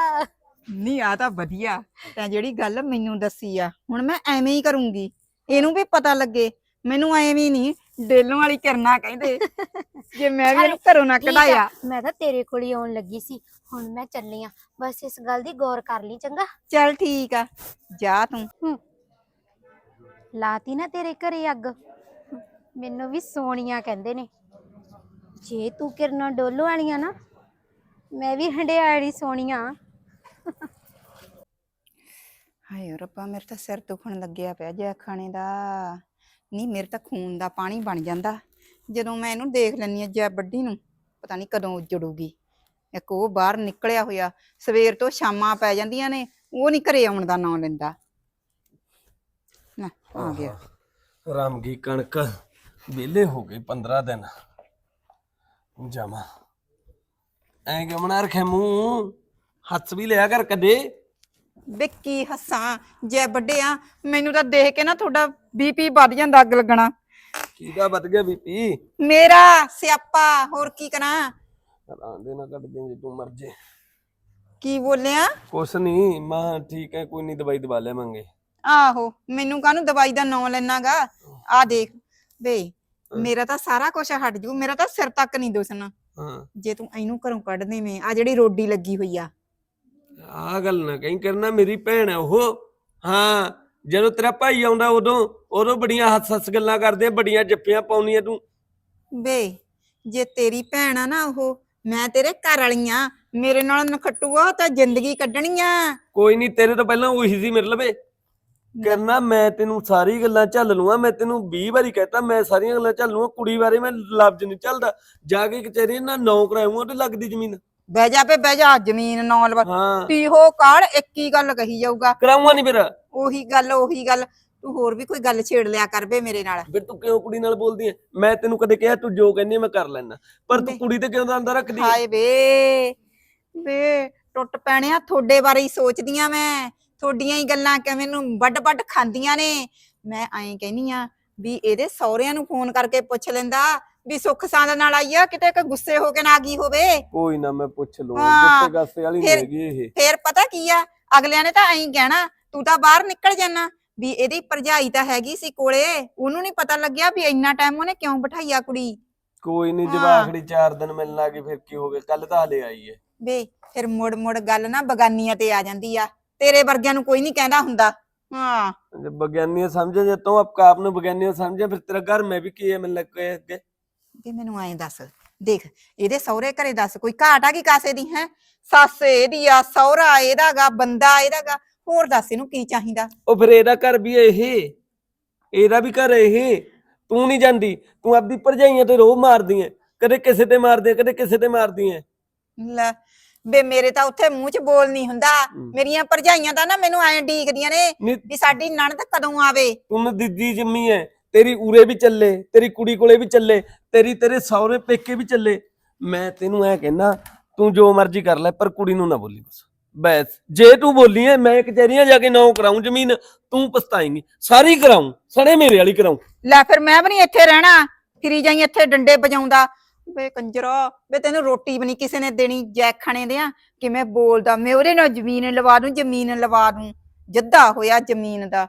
ਨਹੀਂ ਆ ਤਾਂ ਵਧੀਆ। ਤਾਂ ਜਿਹੜੀ ਗੱਲ ਮੈਨੂੰ ਦੱਸੀ ਆ ਹੁਣ ਮੈਂ ਐਵੇਂ ਹੀ ਕਰੂੰਗੀ। ਇਹਨੂੰ ਵੀ ਪਤਾ ਲੱਗੇ। ਮੈਨੂੰ ਐਵੇਂ ਨਹੀਂ ਡੇਲੋਂ ਵਾਲੀ ਕਰਨਾ ਕਹਿੰਦੇ। ਜੇ ਮੈਂ ਵੀ ਇਹਨੂੰ ਘਰੋਂ ਨਾ ਕਢਾਇਆ। ਮੈਂ ਤਾਂ ਤੇਰੇ ਕੋਲ ਹੀ ਆਉਣ ਲੱਗੀ ਸੀ। ਹੁਣ ਮੈਂ ਚੱਲੀ ਆ। ਬਸ ਇਸ ਗੱਲ ਦੀ ਗੌਰ ਕਰ ਲਈ ਚੰਗਾ? ਚੱਲ ਠੀਕ ਆ। ਜਾ ਤੂੰ। ਲਾਤੀ ਨਾ ਤੇਰੇ ਘਰੇ ਅੱਗ। ਮੈਨੂੰ ਵੀ ਸੋਹਣੀਆਂ ਕਹਿੰਦੇ ਨੇ। ਜੇ ਤੂੰ ਕਿਰਨਾਂ ਡੋਲੋ ਵਾਲੀਆਂ ਨਾ ਮੈਂ ਵੀ ਹੰਡਿਆੜੀ ਸੋਹਣੀਆਂ। ਹਾਏ ਰੱਬਾ ਮੇਰੇ ਤਾਂ ਸਿਰ ਦੁਖਣ ਲੱਗਿਆ ਪਿਆ ਜੈ ਖਾਣੇ ਦਾ। ਨਹੀਂ ਮੇਰੇ ਤਾਂ ਖੂਨ ਦਾ ਪਾਣੀ ਬਣ ਜਾਂਦਾ। ਜਦੋਂ ਮੈਂ ਇਹਨੂੰ ਦੇਖ ਲੈਂਦੀ ਆ ਜੈ ਵੱਡੀ ਨੂੰ ਪਤਾ ਨਹੀਂ ਕਦੋਂ ਉਜੜੂਗੀ ਇੱਕ ਉਹ ਬਾਹਰ ਨਿਕਲਿਆ ਹੋਇਆ ਸਵੇਰ ਤੋਂ ਸ਼ਾਮਾਂ ਪੈ ਜਾਂਦੀਆਂ ਨੇ ਉਹ ਨਹੀਂ ਘਰੇ ਆਉਣ ਦਾ ਨਾਂ ਲੈਂਦਾ। ਨਾ ਆ ਗਿਆ। ਕੀ ਕਣਕ ਵਿਹਲੇ ਹੋ ਗਏ 15 ਦਿਨ। ਜਮਾ ਐਂ ਕਿ ਬਣਾ ਰੱਖਿਆ ਮੂੰਹ? ਹੱਥ ਵੀ ਲਿਆ ਕਰ ਕਦੇ। ਵਿੱਕੀ ਹੱਸਾਂ ਜੈ ਵੱਡਿਆ ਮੈਨੂੰ ਤਾਂ ਦੇਖ ਕੇ ਨਾ ਤੁਹਾਡਾ ਬੀਪੀ ਵੱਧ ਜਾਂਦਾ ਅੱਗ ਲੱਗਣਾ। ਕਿਹਦਾ ਵੱਧ ਗਿਆ ਬੀਪੀ? ਮੇਰਾ ਸਿਆਪਾ ਹੋਰ ਕੀ ਕਰਾਂ? ਰਾਂ ਦੇ ਨਾ ਕੱਢ ਦੇ ਜੇ ਤੂੰ ਮਰ ਜੇ ਕੀ ਬੋਲਿਆ? ਕੁਛ ਨਹੀਂ ਮਾਂ ਠੀਕ ਹੈ ਕੋਈ ਨਹੀਂ ਦਵਾਈ ਦਵਾ ਲਿਆਵਾਂਗੇ। ਆਹੋ ਮੈਨੂੰ ਕਾਹਨੂੰ ਦਵਾਈ ਦਾ ਨਾਂ ਲੈਣਾਗਾ? ਆ ਦੇਖ ਵੇ ਮੇਰਾ ਤਾਂ ਸਾਰਾ ਕੁਝ ਹਟ ਜੂ ਮੇਰਾ ਤਾਂ ਸਿਰ ਤੱਕ ਨਹੀਂ ਦੁਸਣਾ। ਹਾਂ। ਜੇ ਤੂੰ ਇਹਨੂੰ ਘਰੋਂ ਕੱਢ ਦੇਵੇਂ ਆ ਜਿਹੜੀ ਰੋਡੀ ਲੱਗੀ ਹੋਈ ਆ। ਆ ਗੱਲ ਨਾ ਕਹੀਂ ਕਰਨਾ ਮੇਰੀ ਭੈਣ ਹੈ ਉਹ। ਹਾਂ ਜਦੋਂ ਤੇਰਾ ਭਾਈ ਆਉਂਦਾ ਉਦੋਂ ਉਦੋਂ ਬੜੀਆਂ ਹੱਸ ਹੱਸ ਗੱਲਾਂ ਕਰਦੇ ਬੜੀਆਂ ਜੱਫੀਆਂ ਪਾਉਣੀਆਂ ਤੂੰ। ਵੇ ਜੇ ਤੇਰੀ ਭੈਣ ਆ ਨਾ ਉਹ ਮੈਂ ਤੇਰੇ ਘਰ ਵਾਲੀਆਂ ਮੇਰੇ ਨਾਲ ਨਖੱਟੂ ਆ ਤਾਂ ਜ਼ਿੰਦਗੀ ਕੱਢਣੀ ਆ। ਕੋਈ ਨਹੀਂ ਤੇਰੇ ਤੋਂ ਪਹਿਲਾਂ ਉਹੀ ਸੀ ਮੇਰੇ ਲਵੇ। ਕਰਨਾ ਮੈਂ ਤੈਨੂੰ ਸਾਰੀ ਗੱਲਾਂ ਝੱਲ ਲੂੰਗਾ ਮੈਂ ਤੈਨੂੰ 20 ਵਾਰੀ ਕਹਤਾ ਮੈਂ ਸਾਰੀਆਂ ਗੱਲਾਂ ਝੱਲ ਲੂੰਗਾ ਕੁੜੀ ਬਾਰੇ ਮੈਂ ਲਫ਼ਜ਼ ਨਹੀਂ ਚੱਲਦਾ ਜਾ ਕੇ ਕਚਹਿਰੀ ਨਾ ਨੌ ਕਰਾਉਂਗਾ ਤੇ ਲੱਗਦੀ ਜ਼ਮੀਨ। ਬਹਿ ਜਾ ਪੇ ਬਹਿ ਜਾ ਜ਼ਮੀਨ ਨਾਲ ਹਾਂ। ਪੀਹੋ ਕਾਲ ਇੱਕ ਹੀ ਗੱਲ ਕਹੀ ਜਾਊਗਾ। ਕਰਾਉਂਗਾ ਨਹੀਂ ਫਿਰ। ਉਹੀ ਗੱਲ ਉਹੀ ਗੱਲ। ਤੂੰ ਹੋਰ ਵੀ ਕੋਈ ਗੱਲ ਛੇੜ ਲਿਆ ਕਰ ਵੇ ਮੇਰੇ ਨਾਲ। ਫਿਰ ਤੂੰ ਕਿਉਂ ਕੁੜੀ ਨਾਲ ਬੋਲਦੀ ਐ? ਮੈਂ ਤੈਨੂੰ ਕਦੇ ਕਿਹਾ ਤੂੰ ਜੋ ਕਹਿੰਦੀ ਐ ਮੈਂ ਕਰ ਲੈਣਾ ਪਰ ਤੂੰ। ਕੁੜੀ ਤੇ ਕਿਉਂ ਦਾ ਅੰਦਰ ਰੱਖਦੀ ਐ? ਹਾਏ ਵੇ ਵੇ ਟੁੱਟ ਪੈਣਿਆ ਤੁਹਾਡੇ ਬਾਰੇ ਹੀ ਸੋਚਦੀਆਂ ਮੈਂ। ਤੁਹਾਡੀਆਂ ਹੀ ਗੱਲਾਂ ਕਿਵੇਂ ਨੂੰ ਵੱਡ ਵੱਡ ਖਾਂਦੀਆਂ ਨੇ। ਮੈਂ ਐਂ ਕਹਿਨੀ ਆ ਵੀ ਇਹਦੇ ਸਹੁਰਿਆਂ ਨੂੰ ਫੋਨ ਕਰਕੇ ਪੁੱਛ ਲੈਂਦਾ। ਵੀ ਸੁੱਖ ਸਾਂਦ ਨਾਲ ਆਈ ਆ ਕਿਤੇ ਕੋਈ ਗੁੱਸੇ ਹੋ ਕੇ ਨਾ ਆ ਗਈ ਹੋਵੇ ਕੋਈ ਨਾ ਮੈਂ ਪੁੱਛ ਲੂੰਗਾ ਹਾਂ, ਗੁੱਸੇ ਗਾਸੇ ਵਾਲੀ ਨਹੀਂ ਫਿਰ- ਹੈਗੀ ਇਹ ਫੇਰ ਪਤਾ ਕੀ ਆ ਅਗਲਿਆਂ ਨੇ ਤਾਂ ਐਂ ਕਹਿਣਾ ਤੂੰ ਤਾਂ ਬਾਹਰ ਨਿਕਲ ਜਾਣਾ ਵੀ ਇਹਦੀ ਭਰਜਾਈ ਤਾਂ ਹੈਗੀ ਸੀ ਕੋਲੇ ਉਹਨੂੰ ਨਹੀਂ ਪਤਾ ਲੱਗਿਆ ਵੀ ਇੰਨਾ ਟਾਈਮ ਉਹਨੇ ਕਿਉਂ ਬਿਠਾਈਆ ਕੁੜੀ ਕੋਈ ਨਹੀਂ ਹਾਂ। ਜਵਾਖੜੀ 4 ਦਿਨ ਮਿਲਣ ਲੱਗੇ ਫਿਰ ਕੀ ਹੋ ਗਿਆ ਕੱਲ ਤਾਂ ਹਲੇ ਆਈ ਐ ਵੇ ਫਿਰ ਮੁੜ ਮੁੜ ਗੱਲ ਨਾ ਬਗਾਨੀਆਂ ਤੇ ਆ ਜਾਂਦੀ ਆ ਤੇਰੇ ਵਰਗਿਆਂ ਨੂੰ ਕੋਈ ਨਹੀਂ ਕਹਿੰਦਾ ਹੁੰਦਾ ਹਾਂ जब विज्ञानी समझे जाता हूँ आपका आपने विज्ञानी समझे फिर तेरा घर में भी किए मिलने के के ਵੀ ਮੈਨੂੰ ਐਂ ਦੱਸ ਦੇਖ ਇਹਦੇ ਸਹੁਰੇ ਘਰੇ ਦੱਸ ਕੋਈ ਘਾਟ ਆ ਕੀ ਕਾਸੇ ਦੀ ਹੈ? ਸੱਸ ਇਹਦੀ ਆ ਸਹੁਰਾ ਇਹਦਾਗਾ ਬੰਦਾ ਇਹਦਾਗਾ ਹੋਰ ਦੱਸ ਇਹਨੂੰ ਕੀ ਚਾਹੀਦਾ? ਉਹ ਫਿਰ ਇਹਦਾ ਘਰ ਵੀ ਇਹ ਇਹਦਾ ਵੀ ਘਰ ਇਹ। ਤੂੰ ਨਹੀਂ ਜਾਂਦੀ ਤੂੰ ਆਪਦੀ ਭਰਜਾਈਆਂ ਤੇ ਰੋਹ ਮਾਰਦੀ ਐ। ਕਦੇ ਕਿਸੇ ਤੇ ਮਾਰਦੀ ਐ ਕਦੇ ਕਿਸੇ ਤੇ ਮਾਰਦੀ ਐ। ਲੈ ਬੇ ਮੇਰੇ ਤਾਂ ਉੱਥੇ ਮੂੰਹ 'ਚ ਬੋਲ ਨਹੀਂ ਹੁੰਦਾ। ਮੇਰੀਆਂ ਭਰਜਾਈਆਂ ਤਾਂ ਨਾ ਮੈਨੂੰ ਐਂ ਡੀਕਦੀਆਂ ਨੇ ਨੀ ਵੀ ਸਾਡੀ ਨਣਦ ਕਦੋਂ ਆਵੇ। ਤੂੰ ਦਿੱਦੀ ਜੰਮੀ ਐ। ਤੇਰੀ ਉਰੇ ਵੀ ਚੱਲੇ, ਤੇਰੀ ਕੁੜੀ ਕੋਲੇ ਵੀ ਚੱਲੇ, ਤੇਰੀ ਤੇਰੇ ਸਹੁਰੇ ਪੇਕੇ ਵੀ ਚੱਲੇ। ਮੈਂ ਤੈਨੂੰ ਐ ਕਹਿਣਾ ਤੂੰ ਜੋ ਮਰਜ਼ੀ ਕਰ ਲੈ, ਪਰ ਕੁੜੀ ਨੂੰ ਨਾ ਬੋਲੀ ਬਸ ਬਸ, ਜੇ ਤੂੰ ਬੋਲੀ ਐ, ਮੈਂ ਕਚਹਿਰੀਆਂ ਜਾ ਕੇ ਨੌ ਕਰਾਉਂ ਜ਼ਮੀਨ, ਤੂੰ ਪਛਤਾਏਂਗੀ। ਸਾਰੀ ਕਰਾਉਂ ਸੜੇ ਮੇਰੇ ਵਾਲੀ ਕਰਾਉਂ ਲੈ ਫਿਰ ਮੈਂ ਵੀ ਨਹੀਂ ਇੱਥੇ ਰਹਿਣਾ, ਫਿਰੀ ਜਾਈ ਇੱਥੇ ਡੰਡੇ ਵਜਾਉਂਦਾ। ਵੇ ਕੰਜਰਾ, ਵੇ ਤੈਨੂੰ ਰੋਟੀ ਵੀ ਨਹੀਂ ਕਿਸੇ ਨੇ ਦੇਣੀ, ਜੈਕ ਦੇ ਦਿਆਂ ਕਿਵੇਂ ਬੋਲਦਾ, ਮੈਂ ਉਹਦੇ ਨਾਲ ਜ਼ਮੀਨ ਲਵਾ ਦੂੰ, ਜ਼ਮੀਨ ਲਵਾ ਦੂੰ। ਜੱਦਾ ਹੋਇਆ ਜ਼ਮੀਨ ਦਾ।